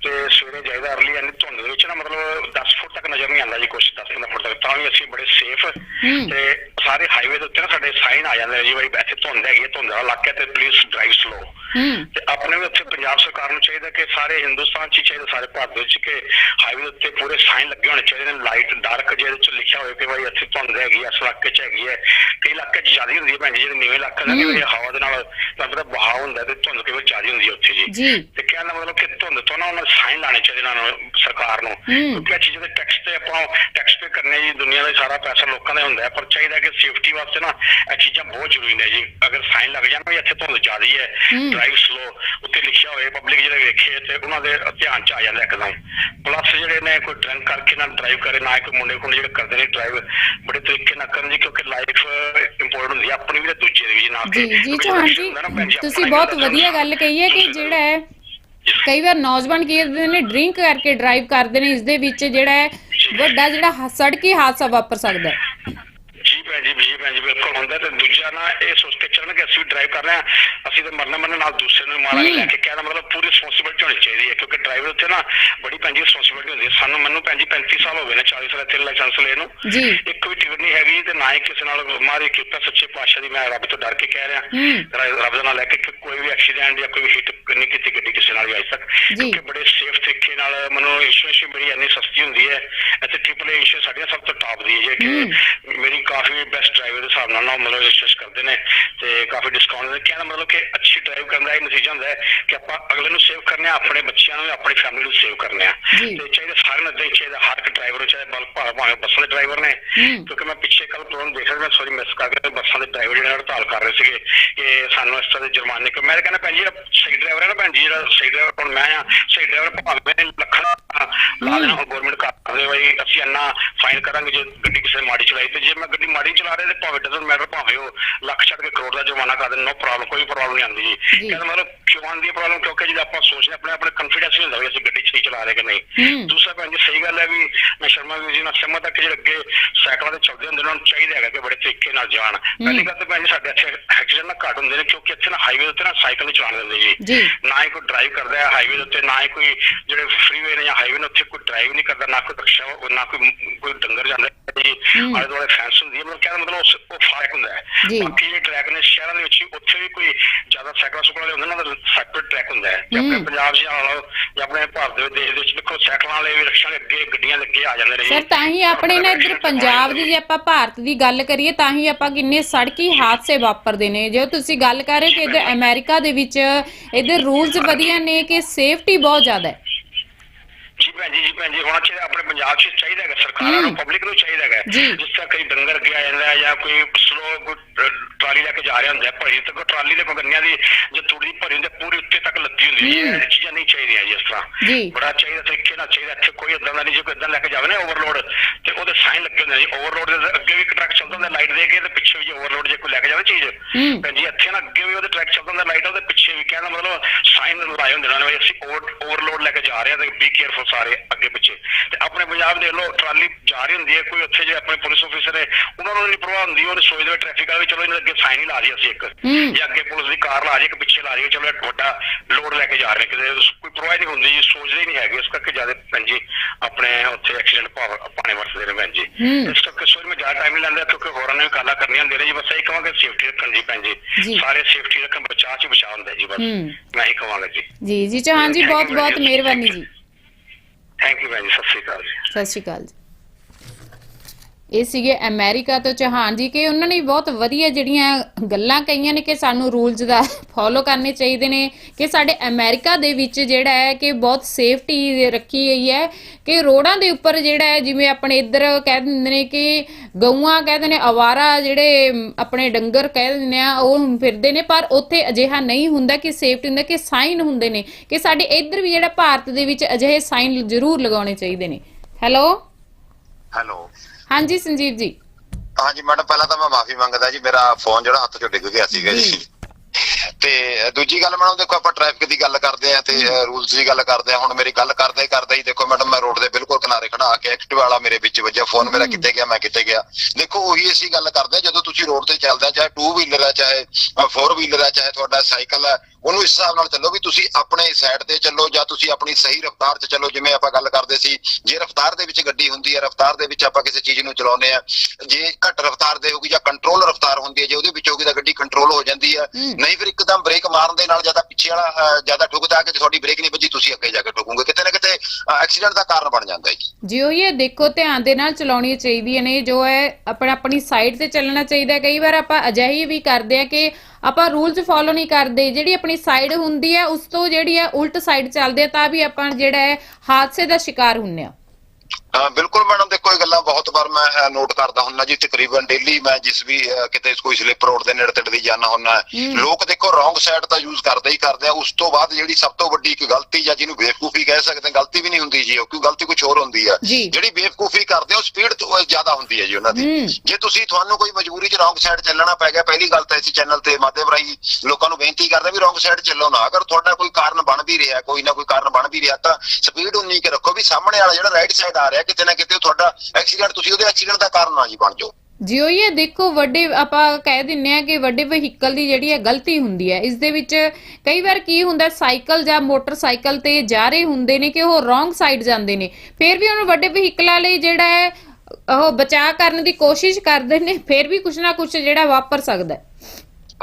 ਤੇ ਸਵੇਰੇ ਜਾਈਦਾ ਅਰਲੀ ਐਨੀ ਧੁੰਦ ਦੇ ਵਿੱਚ ਨਾ ਮਤਲਬ 10 ਫੁੱਟ ਤੱਕ ਨਜ਼ਰ ਨਹੀਂ ਆਉਂਦਾ ਜੀ ਕੁਛ 10 15 ਫੁੱਟ ਤੱਕ ਤਾਂ ਵੀ ਅਸੀਂ ਬੜੇ ਸੇਫ। ਤੇ ਸਾਰੇ ਹਾਈਵੇ ਦੇ ਉੱਤੇ ਨਾ ਸਾਡੇ ਸਾਈਨ ਆ ਜਾਂਦੇ ਨੇ ਜੀ ਬਈ ਇੱਥੇ ਧੁੰਦ ਹੈਗੀ ਹੈ ਧੁੰਦ ਵਾਲਾ ਇਲਾਕਾ ਤੇ ਪਲੀਜ਼ ਡਰਾਈਵ ਸਲੋ ਤੇ ਆਪਣੇ ਉੱਥੇ ਪੰਜਾਬ ਸਰਕਾਰ ਨੂੰ ਚਾਹੀਦਾ ਕਿ ਸਾਰੇ ਹਿੰਦੁਸਤਾਨ 'ਚ ਚਾਹੀਦਾ ਸਾਰੇ ਭਾਰਤ ਵਿੱਚ ਕਿ ਹਾਈਵੇ ਉੱਤੇ ਪੂਰੇ ਸਾਈਨ ਲੱਗੇ ਹੋਣੇ ਚਾਹੀਦੇ ਨੇ ਲਾਈਟ ਡਾਰਕ ਜਿਹਦੇ ਵਿੱਚ ਲਿਖਿਆ ਹੋਵੇ ਕਿ ਭਾਈ ਇੱਥੇ ਧੁੰਦ ਹੈਗੀ ਆ ਇਸ ਇਲਾਕੇ 'ਚ ਹੈਗੀ ਹੈ ਕਈ ਇਲਾਕੇ 'ਚ ਜ਼ਿਆਦਾ ਹੁੰਦੀ ਹੈ ਭੈਣ ਜਿਹੜੇ ਨੀਵੇਂ ਇਲਾਕੇ ਨੇ ਹੂੰ। ਕਿ ਹਵਾ ਦੇ ਨਾਲ ਤੁਹਾਨੂੰ ਪਤਾ ਬਹਾਅ ਹੁੰਦਾ ਤੇ ਧੁੰਦ ਕਈ ਵਾਰ ਜ਼ਿਆਦਾ ਹੁੰਦੀ ਹੈ ਉੱਥੇ ਜੀ। ਤੇ ਕਹਿਣ ਦਾ ਮਤਲਬ ਕਿ ਧੁੰਦ ਤੋਂ ਨਾ ਉਹਨਾਂ ਸਾਈਨ ਲਾਣੇ ਚਾਹੀਦੇ ਨੂੰ ਸਰਕਾਰ ਨੂੰ। ਕਿਉਂਕਿ ਇਹ ਚੀਜ਼ਾਂ ਦੇ ਟੈਕਸ ਤੇ ਆਪਾਂ ਟੈਕਸ ਪੇ ਦੁਨੀਆ ਦਾ ਸਾਰਾ ਪੈਸਾ ਲੋਕਾਂ ਦਾ ਹੁੰਦਾ ਹੈ ਪਰ ਚਾਹੀਦਾ ਕਿ ਸੇਫਟੀ ਵਾਸਤੇ ਨਾ ਇਹ ਚੀਜ਼ਾਂ ਬਹੁਤ ਜ਼ਰੂਰੀ ਨੇ ਜੀ। ਅਗਰ ਸਾਈਨ ਲੱਗ ਜਾਣ ਵੀ ਇੱਥੇ ਧੁੰਦ ਜ਼ਿਆਦਾ ਹੈ ਹੂੰ। ਡਰਾਈਵ ਸਲੋ ਉੱਤੇ ਲਿਖਿਆ ਹੋਵੇ ਪਬਲਿਕ ਜਿਹੜੇ ਵੇਖੇ ਤੇ ਉਹਨਾਂ ਦੇ ਧਿਆਨ ਚ ਆ ਜਾਂਦਾ ਇੱਕਦਮ। ਪਲੱਸ ਜਿਹੜੇ ਨੇ ਕੋਈ ਡਰੰਕ ਕਰਕੇ ਨਾ ਡਰਾਈਵ ਕਰੇ ਨਾ ਕੋਈ ਮੁੰਡੇ ਖੁੰਡੇ ਜਿਹੜੇ ਕਰਦੇ ਨੇ ਡਰਾਈਵ ਬੜੇ ਤਰੀਕੇ ਨਾਲ ਕਰਨ ਜੀ ਕਿਉਂਕਿ ਲਾਈਫ ਇੰਪੋਰਟੈਂਟ ਹੁੰਦੀ ਹੈ ਆਪਣੀ ਵੀ ਤੇ ਦੂਜੇ ਦੀ ਵੀ ਨਾ ਕਿ ਜੀ ਜੀ ਜੀ ਜੀ, ਤੁਸੀਂ ਬਹੁਤ ਵਧੀਆ ਗੱਲ ਕਹੀ ਹੈ ਕਿ ਜਿਹੜਾ ਹੈ ਕਈ ਵਾਰ ਨੌਜਵਾਨ ਕੀ ਨੇ ਡਰਿੰਕ ਕਰਕੇ ਡਰਾਈਵ ਕਰਦੇ ਨੇ ਇਸ ਦੇ ਵਿੱਚ ਜਿਹੜਾ ਹੈ ਵੱਡਾ ਜਿਹੜਾ ਸੜਕੀ ਹਾਦਸਾ ਵਾਪਰ ਸਕਦਾ ਹੈ ਜੀ ਭੈਣ ਜੀ ਜੀ ਭੈਣ ਜੀ ਬਿਲਕੁਲ ਹੁੰਦਾ ਤੇ ਦੂਜਾ ਨਾ ਇਹ ਸੋਚ ਕੇ ਚੱਲਣ ਕਿ ਅਸੀਂ ਡਰਾਈਵ ਕਰ ਰਹੇ ਹਾਂ ਅਸੀਂ ਤਾਂ ਮਰਨਾ ਮਰਨਾ ਨਾਲ ਦੂਸਰੇ ਨੂੰ ਮਾਰਾਂਗੇ। ਲੈ ਕੇ ਕਹਿਣਾ ਮਤਲਬ ਪੂਰੀ ਰਿਸਪੌਂਸਿਬਿਲਟੀ ਹੋਣੀ ਚਾਹੀਦੀ ਹੈ ਕਿਉਂਕਿ ਡਰਾਈਵਰ ਉੱਤੇ ਨਾ ਬੜੀ ਜੀ ਰਿਸਪੌਂਸਿਬਿਲਟੀ ਹੁੰਦੀ ਹੈ। ਸਾਨੂੰ ਮੈਨੂੰ ਜੀ 35 ਸਾਲ ਹੋ ਗਏ ਨੇ 40 ਸਾਲ ਤੇ ਲਾਇਸੈਂਸ ਲਏ ਨੂੰ। ਜੀ। ਇੱਕ ਵੀ ਟਿਕਟ ਨਹੀਂ ਹੈਗੀ ਤੇ ਨਾ ਹੀ ਕਿਸੇ ਨਾਲ ਮਾਰੀ ਕਿਰਪਾ ਸੱਚੇ ਪਾਤਸ਼ਾਹ ਦੀ ਮੈਂ ਰੱਬ ਤੋਂ ਡਰ ਕੇ ਕਹਿ ਰਿਹਾ। ਰੱਬ ਦਾ ਨਾਮ ਲੈ ਕੇ ਕੋਈ ਵੀ ਐਕਸੀਡੈਂਟ ਜਾਂ ਕੋਈ ਹਿੱਟ ਨਹੀਂ ਕੀਤੀ ਗੱਡੀ ਕਿਸੇ ਨਾਲ ਵੀ ਅੱਜ ਤੱਕ। ਕਿਉਂਕਿ ਬੜੇ ਸੇਫ ਤਰੀਕੇ ਨਾਲ ਮੈਨੂੰ ਇੰਸ਼ੋਰੈਂਸ ਮੇਰੀ ਇੰਨੀ ਸਸਤੀ ਹੁੰਦੀ ਹੈ। ਇੱਥੇ ਟ੍ਰਿਪਲ ਏ ਇੰਸ਼ੋਰੈਂਸ ਸਾਡੀਆਂ ਸਭ ਤੋਂ ਟਾਪ ਦੀ ਹੈ ਜੇ ਕਿ ਮੇਰੀ ਕਾਫੀ ਬੈਸਟ ਡਰਾਈਵਰ ਦੇ ਹਿਸਾਬ ਨਾਲ ਨਾ ਮਤਲਬ ਇੰਸ਼ੋਰੈਂਸ ਕਰਦੇ ਨੇ ਤੇ ਕਾਫੀ ਡਿਸਕਾਊਂਟ ਦੇ ਕਹਿਣ ਮਤਲਬ ਕਿ ਅੱਛੀ ਡਰਾਈਵ ਕਰਨ ਦਾ ਇਹ ਨਤੀਜਾ ਹੁੰਦਾ ਹੈ ਕਿ ਆਪਾਂ ਅਗਲੇ ਨੂੰ ਸੇਵ ਕਰਨੇ ਆਪਣੇ ਬੱਚਿਆਂ ਨੂੰ ਆਪਣੀ ਫੈਮਿਲੀ ਨੂੰ ਸੇਵ ਕਰਨੇ ਆ। ਤੇ ਚਾਹੀਦਾ ਸਾਰਿਆਂ ਨੂੰ ਚਾਹੀਦਾ ਹਰ ਇੱਕ ਡਰਾਈਵਰ ਚਾਹੇ ਬਲ ਭਾਵੇਂ ਭਾਵੇਂ ਬੱਸਾਂ ਦੇ ਡਰਾਈਵਰ ਨੇ। ਕਿਉਂਕਿ ਮੈਂ ਪਿੱਛੇ ਕੱਲ ਪ੍ਰੋਗਰਾਮ ਦੇਖ ਰਿਹਾ ਮੈਂ ਸੌਰੀ ਮਿਸ ਕਰ ਗਿਆ ਬੱਸਾਂ ਦੇ ਡਰਾਈਵਰ ਜਿਹੜੇ ਹੜਤਾਲ ਕਰ ਰਹੇ ਸੀਗੇ ਕਿ ਸਾਨੂੰ ਇਸ ਤਰ੍ਹਾਂ ਦੇ ਜੁਰਮਾਨੇ ਕਿ ਮੈਂ ਕਹਿੰਦਾ ਭੈਣ ਜੀ ਜਿਹੜਾ ਸਹੀ ਡਰਾਈਵਰ ਹੈ ਨਾ ਭੈਣ ਜੀ ਜਿਹੜਾ ਸਹੀ ਡਰਾਈਵਰ ਹੁਣ ਮੈਂ ਆ ਸਹੀ ਡਰਾਈਵਰ ਭਾਵੇਂ ਲੱਖਾਂ ਲਾ ਦੇਣਾ ਗਵਰਨਮੈਂਟ ਕਰ ਦੇ ਬਈ ਅਸੀਂ ਇੰਨਾ ਫਾਈਨ ਕਰਾਂਗੇ ਜੇ ਗੱਡੀ ਕਿਸੇ ਮਾੜੀ ਚਲਾਈ ਤੇ। ਜੇ ਮੈਂ ਗੱਡੀ ਮਾੜੀ ਚਲਾ ਰਿਹਾ ਤੇ ਭਾਵੇਂ ਡਜ਼ਨਟ ਮੈਟਰ ਭਾਵੇਂ ਉਹ ਲੱਖ ਛੱਡ ਕੇ ਕਰੋੜ ਦਾ ਜੁਰਮਾਨਾ ਕਰ ਦੇਣ ਨੋ ਪ੍ਰੋਬਲਮ ਕੋਈ ਪ੍ਰੋਬਲਮ ਨਹੀਂ ਆਉਂਦੀ ਜੀ। ਕਹਿੰਦਾ ਮਤਲਬ ਕਿਉਂ ਹੈ ਪ੍ਰੋਬਲਮ ਕਿਉਂਕਿ ਜਦੋਂ ਆਪਾਂ ਸੋਚਦੇ ਆਪਣੇ ਆਪਣੇ ਕੰਫੀਡੈਂਸ ਹੁੰਦਾ ਵੀ ਅਸੀਂ ਗੱਡੀ ਸਹੀ ਚਲਾ ਰਹੇ ਕਿ ਨਹੀਂ। ਦੂਸਰਾ ਭੈਣ ਜੀ ਸਹੀ ਗੱਲ ਹੈ ਵੀ ਮੈਂ ਸ਼ਰਮਾ ਵੀਰ ਜੀ ਨਾਲ ਸਹਿਮਤ ਹਾਂ ਕਿ ਜਿਹੜੇ ਅੱਗੇ ਸਾਈਕਲਾਂ ਤੇ ਚੱਲਦੇ ਹੁੰਦੇ ਉਹਨਾਂ ਨੂੰ ਚਾਹੀਦਾ ਹੈਗਾ ਕਿ ਬੜੇ ਤਰੀਕੇ ਨਾਲ ਜਾਣ। ਪਹਿਲੀ ਗੱਲ ਤਾਂ ਭੈਣ ਜੀ ਸਾਡੇ ਇੱਥੇ ਐਕਸੀਡੈਂਟ ਨਾ ਘੱਟ ਹੁੰਦੇ ਨੇ ਕਿਉਂਕਿ ਇੱਥੇ ਨਾ ਹਾਈਵੇ ਉੱਤੇ ਨਾ ਸਾਈਕਲ ਨਹੀਂ ਚਲਾਉਣ ਦਿੰਦੇ ਜੀ। ਨਾ ਹੀ ਕੋਈ ਡਰਾਈਵ ਕਰਦਾ ਹੈ ਹਾਈਵੇ ਉੱਤੇ ਨਾ ਹੀ ਕੋਈ ਜਿਹੜੇ ਫ੍ਰੀਵੇ ਨੇ ਜਾਂ ਹਾਈਵੇ ਨੇ ਉੱਥੇ ਕੋਈ ਡਰਾਈਵ ਨਹੀਂ ਕਰਦਾ ਨਾ ਕੋਈ ਰਕਸ਼ਾ ਨਾ ਕੋਈ ਕੋਈ ਡੰਗਰ ਜਾਂਦਾ ਜੀ। ਆਲੇ ਦੁਆਲੇ ਫੈਂਸ ਹੁੰਦੀ ਹੈ ਮਤਲਬ ਕਹਿੰਦਾ ਮਤਲਬ ਉਸ- ਉਹ ਫ਼ਰਕ ਹੁੰਦਾ ਹੈ। ਬਾਕੀ ਜਿਹੜੇ ਟਰੈਕ ਨੇ ਸ਼ਹਿਰਾਂ ਦੇ ਵਿੱਚ ਉੱਥੇ ਵੀ ਕੋਈ ਜ਼ਿਆਦਾ ਸਾਈਕਲ ਸੁਕਲ ਵਾਲੇ ਹੁੰਦੇ ਨੇ ਦਾ ਸੈਪਰੇਟ ਟਰੈਕ ਹੁੰਦਾ ਹੈ ਤੇ ਆਪਣੇ। ਪੰਜਾਬ ਜਾਂ ਆਪਣੇ ਭਾਰਤ ਦੇ ਦੇਸ਼ ਦੇ ਵਿੱਚ ਦੇਖੋ ਸਾਈਕਲਾਂ ਵਾਲੇ ਵੀ ਰਿਕਸ਼ਾ ਦੇ ਅੱਗੇ ਗੱਡੀਆਂ ਲੱਗੇ ਆ ਜਾਂਦੇ ਨੇ। ਸਰ ਤਾਂ ਹੀ ਆਪਣੇ ਨਾ ਇੱਧਰ ਪੰਜਾਬ ਦੀ ਜੇ ਆਪਾਂ ਭਾਰਤ ਦੀ ਗੱਲ ਕਰੀਏ ਤਾਂ ਹੀ ਆਪਾਂ ਕਿੰਨੇ ਸੜਕੀ ਹਾਦਸੇ ਵਾਪਰਦੇ ਨੇ ਜੇ ਤੁਸੀਂ ਗੱਲ ਕਰ ਰਹੇ ਕਿ ਇੱਧਰ ਅਮਰੀਕਾ ਦੇ ਵਿੱਚ ਇੱਧਰ ਰੂਲਸ ਵਧੀਆ ਨੇ ਕਿ ਸੇਫਟੀ ਬਹੁਤ ਜ਼ਿਆਦਾ ਹੈ ਜੀ ਭੈਣ ਜੀ ਜੀ ਭੈਣ ਜੀ ਹੋਣਾ ਚਾਹੀਦਾ ਆਪਣੇ ਪੰਜਾਬ 'ਚ ਚਾਹੀਦਾ ਹੈਗਾ ਸਰਕਾਰਾਂ ਨੂੰ। ਪਬਲਿਕ ਨੂੰ ਚਾਹੀਦਾ ਹੈਗਾ। ਜਿਸ ਤਰ੍ਹਾਂ ਕਈ ਡੰਗਰ ਅੱਗੇ ਆ ਜਾਂਦਾ ਜਾਂ ਕੋਈ ਸਲੋ ਟਰਾਲੀ ਲੈ ਕੇ ਜਾ ਰਿਹਾ ਹੁੰਦਾ ਹੈ ਭਰੀ ਤੇ ਕੋਈ ਟਰਾਲੀ ਦੇ ਗੰਨਿਆਂ ਦੀ ਜੇ ਥੋੜੀ ਭਰੀ ਹੁੰਦੀ ਹੈ, ਪੂਰੀ ਉੱਤੇ ਤੱਕ ਲੱਦੀ ਹੁੰਦੀ ਹੈ। ਇਹ ਚੀਜ਼ਾਂ ਨਹੀਂ ਚਾਹੀਦੀਆਂ ਜੀ ਇਸ ਤਰ੍ਹਾਂ ਜੀ। ਬੜਾ ਚਾਹੀਦਾ ਤਰੀਕੇ ਨਾਲ ਚਾਹੀਦਾ ਇੱਥੇ ਕੋਈ ਇਦਾਂ ਦਾ ਨਹੀਂ ਜੇ ਕੋਈ ਇਦਾਂ ਲੈ ਕੇ ਜਾਵੇ ਨਾ ਓਵਰਲੋਡ ਤੇ ਉਹਦੇ ਸਾਈਨ ਲੱਗੇ ਹੁੰਦੇ ਨੇ ਜੀ ਓਵਰਲੋਡ ਦੇ ਅੱਗੇ ਵੀ ਇੱਕ ਟਰੱਕ ਚੱਲਦਾ ਹੁੰਦਾ ਲਾਈਟ ਦੇ ਕੇ ਤੇ ਪਿੱਛੇ ਵੀ ਓਵਰਲੋਡ ਜੇ ਕੋਈ ਲੈ ਕੇ ਜਾਵੇ ਚੀਜ਼ ਹੂੰ। ਭੈਣ ਜੀ ਇੱਥੇ ਨਾ ਅੱਗੇ ਵੀ ਉਹਦੇ ਟਰੱਕ ਚੱਲਦਾ ਹੁੰਦਾ ਲਾਈਟ ਉਹਦੇ ਪਿੱਛੇ ਵੀ ਕਹਿੰਦਾ ਮਤਲਬ ਸਾਈਨ ਲਾਏ ਹੁੰਦੇ ਨੇ ਵੀ ਅਸੀਂ ਓਵਰਲੋਡ ਲੈ ਕੇ ਜਾ ਰਹੇ ਹਾਂ ਤੇ ਬੀ ਕੇਅਰਫੁਲ ਸਾਰੇ ਅੱਗੇ ਪਿੱਛੇ ਤੇ ਆਪਣੇ ਪੰਜਾਬ ਦੇ ਲੋ ਟਰਾਲੀ ਜਾ ਰਹੀ ਹੁੰਦੀ ਹੈ ਕੋਈ ਉੱਥੇ ਜੇ ਆਪਣੇ ਪੁਲਿਸ ਅਫੀਸਰ ਹੈ ਉਹਨਾਂ ਨੂੰ ਨਹੀਂ ਪਰਵਾਹ ਹੁੰਦੀ ਉਹਨੇ ਸੋਚਦੇ ਟ੍ਰੈਫਿਕ ਵਾਲੇ ਵੀ ਚਲੋ ਇਹਨਾਂ ਦੇ ਅੱਗੇ ਸਾਈਨ ਹੀ ਲਾ ਦਈਏ ਅਸੀਂ ਇੱਕ। ਜਾਂ ਅੱਗੇ ਪੁਲਿਸ ਦੀ ਕਾਰ ਲਾ ਦਈਏ ਇੱਕ ਪਿੱਛੇ ਲਾ ਦਈਏ ਚਲੋ ਇੱਕ ਵੱਡਾ ਲੋਡ ਲੈ ਕੇ ਜਾ ਰਹੇ ਕਿਤੇ ਕੋਈ ਪਰਵਾਹ ਨਹੀਂ ਹੁੰਦੀ ਜੀ ਸੋਚਦੇ ਹੀ ਨਹੀਂ ਹੈਗੇ ਇਸ ਕਰਕੇ ਜ਼ਿਆਦਾ ਭੈਣ ਜੀ ਆਪਣੇ ਉੱਥੇ ਐਕਸੀਡੈਂਟ ਪਾਣੇ ਵਰਤਦੇ ਨੇ ਜੀ। ਹੂੰ। ਇਸ ਕਰਕੇ ਸੋਚ ਮੈਂ ਜ਼ਿਆਦਾ ਟਾਈਮ ਲੈਂਦਾ ਕਿਉਂਕਿ ਹੋਰਾਂ ਨੇ ਕਾਲਾ ਕਰਨੀਆਂ ਹੁੰਦੀਆਂ ਨੇ ਜੀ ਬਸ ਇਹ ਕਹਾਂਗੇ ਸੇਫਟੀ ਰੱਖਣ ਜੀ ਭੈਣ ਜੀ। ਜੀ। ਸਾਰੇ ਸੇਫਟੀ ਰੱਖਣ ਬਚਾਅ ਚ ਬਚਾਅ ਹੁੰਦਾ ਜੀ ਬਸ। ਮੈਂ ਹੀ ਕਹਾਂਗਾ ਜੀ। ਜੀ ਜੀ ਚੌਹਾਨ ਜੀ ਬਹੁਤ ਬਹੁਤ ਮਿਹਰਬਾਨੀ ਜੀ। ਥੈਂਕ ਯੂ ਜੀ ਸਤਿ ਸ਼੍ਰੀ ਅਕਾਲ ਜੀ। ਸਤਿ ਸ਼੍ਰੀ ਅਕਾਲ ਜੀ। ਇਹ ਸੀਗੇ ਅਮਰੀਕਾ ਤੋਂ ਚੌਹਾਨ ਜੀ ਕਿ ਉਹਨਾਂ ਨੇ ਬਹੁਤ ਵਧੀਆ ਜਿਹੜੀਆਂ ਗੱਲਾਂ ਕਹੀਆਂ ਨੇ ਕਿ ਸਾਨੂੰ ਰੂਲਸ ਦਾ ਫੋਲੋ ਕਰਨੇ ਚਾਹੀਦੇ ਨੇ, ਕਿ ਸਾਡੇ ਅਮਰੀਕਾ ਦੇ ਵਿੱਚ ਜਿਹੜਾ ਹੈ ਕਿ ਬਹੁਤ ਸੇਫਟੀ ਰੱਖੀ ਗਈ ਹੈ, ਕਿ ਰੋਡਾਂ ਦੇ ਉੱਪਰ ਜਿਹੜਾ ਹੈ ਜਿਵੇਂ ਆਪਣੇ ਇੱਧਰ ਕਹਿ ਦਿੰਦੇ ਨੇ ਕਿ ਗਊਆਂ ਕਹਿੰਦੇ ਨੇ, ਅਵਾਰਾ ਜਿਹੜੇ ਆਪਣੇ ਡੰਗਰ ਕਹਿ ਦਿੰਦੇ ਆ, ਉਹ ਫਿਰਦੇ ਨੇ, ਪਰ ਉੱਥੇ ਅਜਿਹਾ ਨਹੀਂ ਹੁੰਦਾ ਕਿ ਸੇਫਟੀ ਹੁੰਦਾ, ਕਿ ਸਾਈਨ ਹੁੰਦੇ ਨੇ, ਕਿ ਸਾਡੇ ਇੱਧਰ ਵੀ ਜਿਹੜਾ ਭਾਰਤ ਦੇ ਵਿੱਚ ਅਜਿਹੇ ਸਾਈਨ ਜ਼ਰੂਰ ਲਗਾਉਣੇ ਚਾਹੀਦੇ ਨੇ। ਹੈਲੋ? ਹੈਲੋ। ਹਾਂਜੀ ਸੰਜੀਵ ਜੀ। ਹਾਂਜੀ ਮੈਡਮ ਪਹਿਲਾਂ ਤਾਂ ਮੈਂ ਮਾਫੀ ਮੰਗਦਾ ਜੀ ਮੇਰਾ ਫੋਨ ਜਿਹੜਾ ਹੱਥ ਚੋਂ ਡਿੱਗ ਗਿਆ ਸੀਗਾ ਜੀ। ਤੇ ਦੂਜੀ ਗੱਲ ਮੈਡਮ ਦੇਖੋ ਆਪਾਂ ਟ੍ਰੈਫਿਕ ਦੀ ਗੱਲ ਕਰਦੇ ਆ ਤੇ ਰੂਲਸ ਦੀ ਗੱਲ ਕਰਦੇ ਆ ਹੁਣ ਮੇਰੀ ਗੱਲ ਕਰਦੇ ਕਰਦੇ ਹੀ ਦੇਖੋ ਮੈਡਮ ਮੈਂ ਰੋਡ ਦੇ ਬਿਲਕੁਲ ਕਿਨਾਰੇ ਖੜਾ ਆ ਕੇ ਐਕਟਿਵ ਵਾਲਾ ਮੇਰੇ ਵਿੱਚ ਵੱਜਿਆ। ਫੋਨ ਮੇਰਾ ਕਿੱਥੇ ਗਿਆ ਮੈਂ ਕਿੱਥੇ ਗਿਆ? ਦੇਖੋ ਉਹੀ ਅਸੀਂ ਗੱਲ ਕਰਦੇ ਆ ਜਦੋਂ ਤੁਸੀਂ ਰੋਡ ਤੇ ਚੱਲਦੇ ਆ ਚਾਹੇ 2 ਵੀਲਰ ਹੈ ਚਾਹੇ 4 ਵੀਲਰ ਹੈ ਚਾਹੇ ਤੁਹਾਡਾ ਸਾਈਕਲ ਹੈ ਉਹਨੂੰ ਇਸ ਹਿਸਾਬ ਨਾਲ ਚੱਲੋ ਵੀ ਤੁਸੀਂ ਆਪਣੇ ਸਾਈਡ ਤੇ ਚੱਲੋ ਜਾਂ ਤੁਸੀਂ ਆਪਣੀ ਸਹੀ ਰਫ਼ਤਾਰ 'ਚ ਚੱਲੋ ਜਿਵੇਂ ਆਪਾਂ ਗੱਲ ਕਰਦੇ ਸੀ ਜੇ ਰਫ਼ਤਾਰ ਦੇ ਵਿੱਚ ਗੱਡੀ ਹੁੰਦੀ ਹੈ ਰਫ਼ਤਾਰ ਦੇ ਵਿੱਚ ਆਪਾਂ ਕਿਸੇ ਚੀਜ਼ ਨੂੰ ਚਲਾਉਂਦੇ ਆ ਜੇ ਘੱਟ ਰਫ਼ਤਾਰ ਦੇ ਹੋਊਗੀ ਜਾਂ ਕੰਟਰੋਲ ਰਫ਼ਤਾਰ ਹੁੰਦੀ ਹੈ ਜੇ ਉਹਦੇ ਵਿੱਚ ਹੋਊਗੀ ਤਾਂ ਗੱਡੀ ਕੰਟਰੋਲ ਹੋ ਜਾਂਦੀ ਹੈ। ਨਹੀਂ ਫਿਰ ਇੱਕਦਮ ਬ੍ਰੇਕ ਮਾਰਨ ਦੇ ਨਾਲ ਜ਼ਿਆਦਾ ਪਿੱਛੇ ਵਾਲਾ ਜ਼ਿਆਦਾ ਠੁਕਦਾ ਕਿ ਤੁਹਾਡੀ ਬ੍ਰੇਕ ਨਹੀਂ ਵੱਜੀ ਤੁਸੀਂ ਅੱਗੇ ਜਾ ਕੇ ਠੁਕੋਗੇ ਕਿਤੇ ਨਾ ਕਿਤੇ ਐਕਸੀਡੈਂਟ ਦਾ ਕਾਰਨ ਬਣ ਜਾਂਦਾ ਹੈ ਜੀ ਉਹ ਇਹ ਦੇਖੋ ਧਿਆਨ ਦੇ ਨਾਲ ਚਲਾਉਣੀ ਚਾਹੀਦੀ ਨੇ ਜੋ ਹੈ ਆਪਣਾ ਆਪਣੀ ਸਾਈਡ ਤੇ ਚੱਲਣਾ ਚਾਹੀਦਾ ਹੈ। ਕਈ ਵਾਰ ਆਪਾਂ ਅਜਿਹੀ ਵੀ ਕਰਦੇ ਆ ਕਿ ਆਪਾਂ ਰੂਲਸ ਫੋਲੋ ਨਹੀਂ ਕਰਦੇ, ਜਿਹੜੀ ਆਪਣੀ ਸਾਈਡ ਹੁੰਦੀ ਹੈ, ਉਸ ਤੋਂ ਜਿਹੜੀ ਹੈ ਉਲਟ ਸਾਈਡ ਚੱਲਦੇ ਆ, ਤਾਂ ਵੀ ਆਪਾਂ ਜਿਹੜਾ ਹੈ ਹਾਦਸੇ ਦਾ ਸ਼ਿਕਾਰ ਹੁੰਨੇ ਆ। ਹਾਂ ਬਿਲਕੁਲ ਮੈਡਮ ਦੇਖੋ ਇਹ ਗੱਲਾਂ ਬਹੁਤ ਵਾਰ ਮੈਂ ਨੋਟ ਕਰਦਾ ਹੁੰਨਾ ਜੀ ਤਕਰੀਬਨ ਡੇਲੀ ਮੈਂ ਜਿਸ ਵੀ ਕਿਤੇ ਕੋਈ ਸਲਿੱਪ ਰੋਡ ਦੇ ਨੇੜੇ ਤੇੜੇ ਦੀ ਜਾਣਾ ਹੁੰਨਾ। ਲੋਕ ਦੇਖੋ ਰੋਂਗ ਸਾਈਡ ਤਾਂ ਯੂਜ਼ ਕਰਦੇ ਹੀ ਕਰਦੇ ਆ ਉਸ ਤੋਂ ਬਾਅਦ ਜਿਹੜੀ ਸਭ ਤੋਂ ਵੱਡੀ ਇੱਕ ਗਲਤੀ ਜਾਂ ਜਿਹਨੂੰ ਬੇਵਕੂਫੀ ਕਹਿ ਸਕਦੇ ਗਲਤੀ ਵੀ ਨਹੀਂ ਹੁੰਦੀ ਜੀ ਉਹ ਕਿਉਂ ਗਲਤੀ ਕੁਝ ਹੋਰ ਹੁੰਦੀ ਆ। ਜਿਹੜੀ ਬੇਵਕੂਫੀ ਕਰਦੇ ਉਹ ਸਪੀਡ ਤੋਂ ਜ਼ਿਆਦਾ ਹੁੰਦੀ ਹੈ ਜੀ ਉਹਨਾਂ ਦੀ। ਜੇ ਤੁਸੀਂ ਤੁਹਾਨੂੰ ਕੋਈ ਮਜਬੂਰੀ 'ਚ ਰੋਂਗ ਸਾਈਡ ਚੱਲਣਾ ਪੈ ਗਿਆ ਪਹਿਲੀ ਗੱਲ ਤਾਂ ਇਸ ਚੈਨਲ ਤੇ ਮਾਧਿਅਮ ਰਾਹੀਂ ਲੋਕਾਂ ਨੂੰ ਬੇਨਤੀ ਕਰਦੇ ਵੀ ਰੋਂਗ ਸਾਈਡ ਚੱਲੋ ਨਾ ਅਗਰ ਤੁਹਾਡਾ ਕੋਈ ਕਾਰਨ ਬਣ ਵੀ ਰਿਹਾ ਕੋਈ ਨਾ ਕੋਈ ਕਾਰਨ ਬਣ ਵੀ ਰਿਹਾ ਤਾਂ ਸਪੀਡ ਉਨੀ ਕੇ ਰੱਖੋ ਵੀ ਸਾਹਮਣੇ ਵਾਲਾ ਜਿਹੜਾ ਰਾਈਟ ਸਾਈਡ ਆ ਰਿਹਾ ਕਿਤੇ ਨਾ ਕਿਤੇ ਤੁਹਾਡਾ ਐਕਸੀਡੈਂਟ ਤੁਸੀਂ ਉਹਦੇ ਐਕਸੀਡੈਂਟ ਦਾ ਕਾਰਨ ਨਾ ਜੀ ਬਣ ਜਾਓ। ਜੀ ਉਹ ਇਹ ਦੇਖੋ ਵੱਡੇ ਆਪਾਂ ਕਹਿ ਦਿੰਨੇ ਆ ਕਿ ਵੱਡੇ ਵਹੀਕਲ ਦੀ ਜਿਹੜੀ ਹੈ ਗਲਤੀ ਹੁੰਦੀ ਹੈ। ਇਸ ਦੇ ਵਿੱਚ ਕਈ ਵਾਰ ਕੀ ਹੁੰਦਾ ਸਾਈਕਲ ਜਾਂ ਮੋਟਰਸਾਈਕਲ ਤੇ ਜਾ ਰਹੇ ਹੁੰਦੇ ਨੇ ਕਿ ਉਹ ਰੋਂਗ ਸਾਈਡ ਜਾਂਦੇ ਨੇ। ਫਿਰ ਵੀ ਉਹਨਾਂ ਵੱਡੇ ਵਹੀਕਲਾਂ ਲਈ ਜਿਹੜਾ ਹੈ ਉਹ ਬਚਾਅ ਕਰਨ ਦੀ ਕੋਸ਼ਿਸ਼ ਕਰਦੇ ਨੇ ਫਿਰ ਵੀ ਕੁਝ ਨਾ ਕੁਝ ਜਿਹੜਾ ਵਾਪਰ ਸਕਦਾ ਹੈ।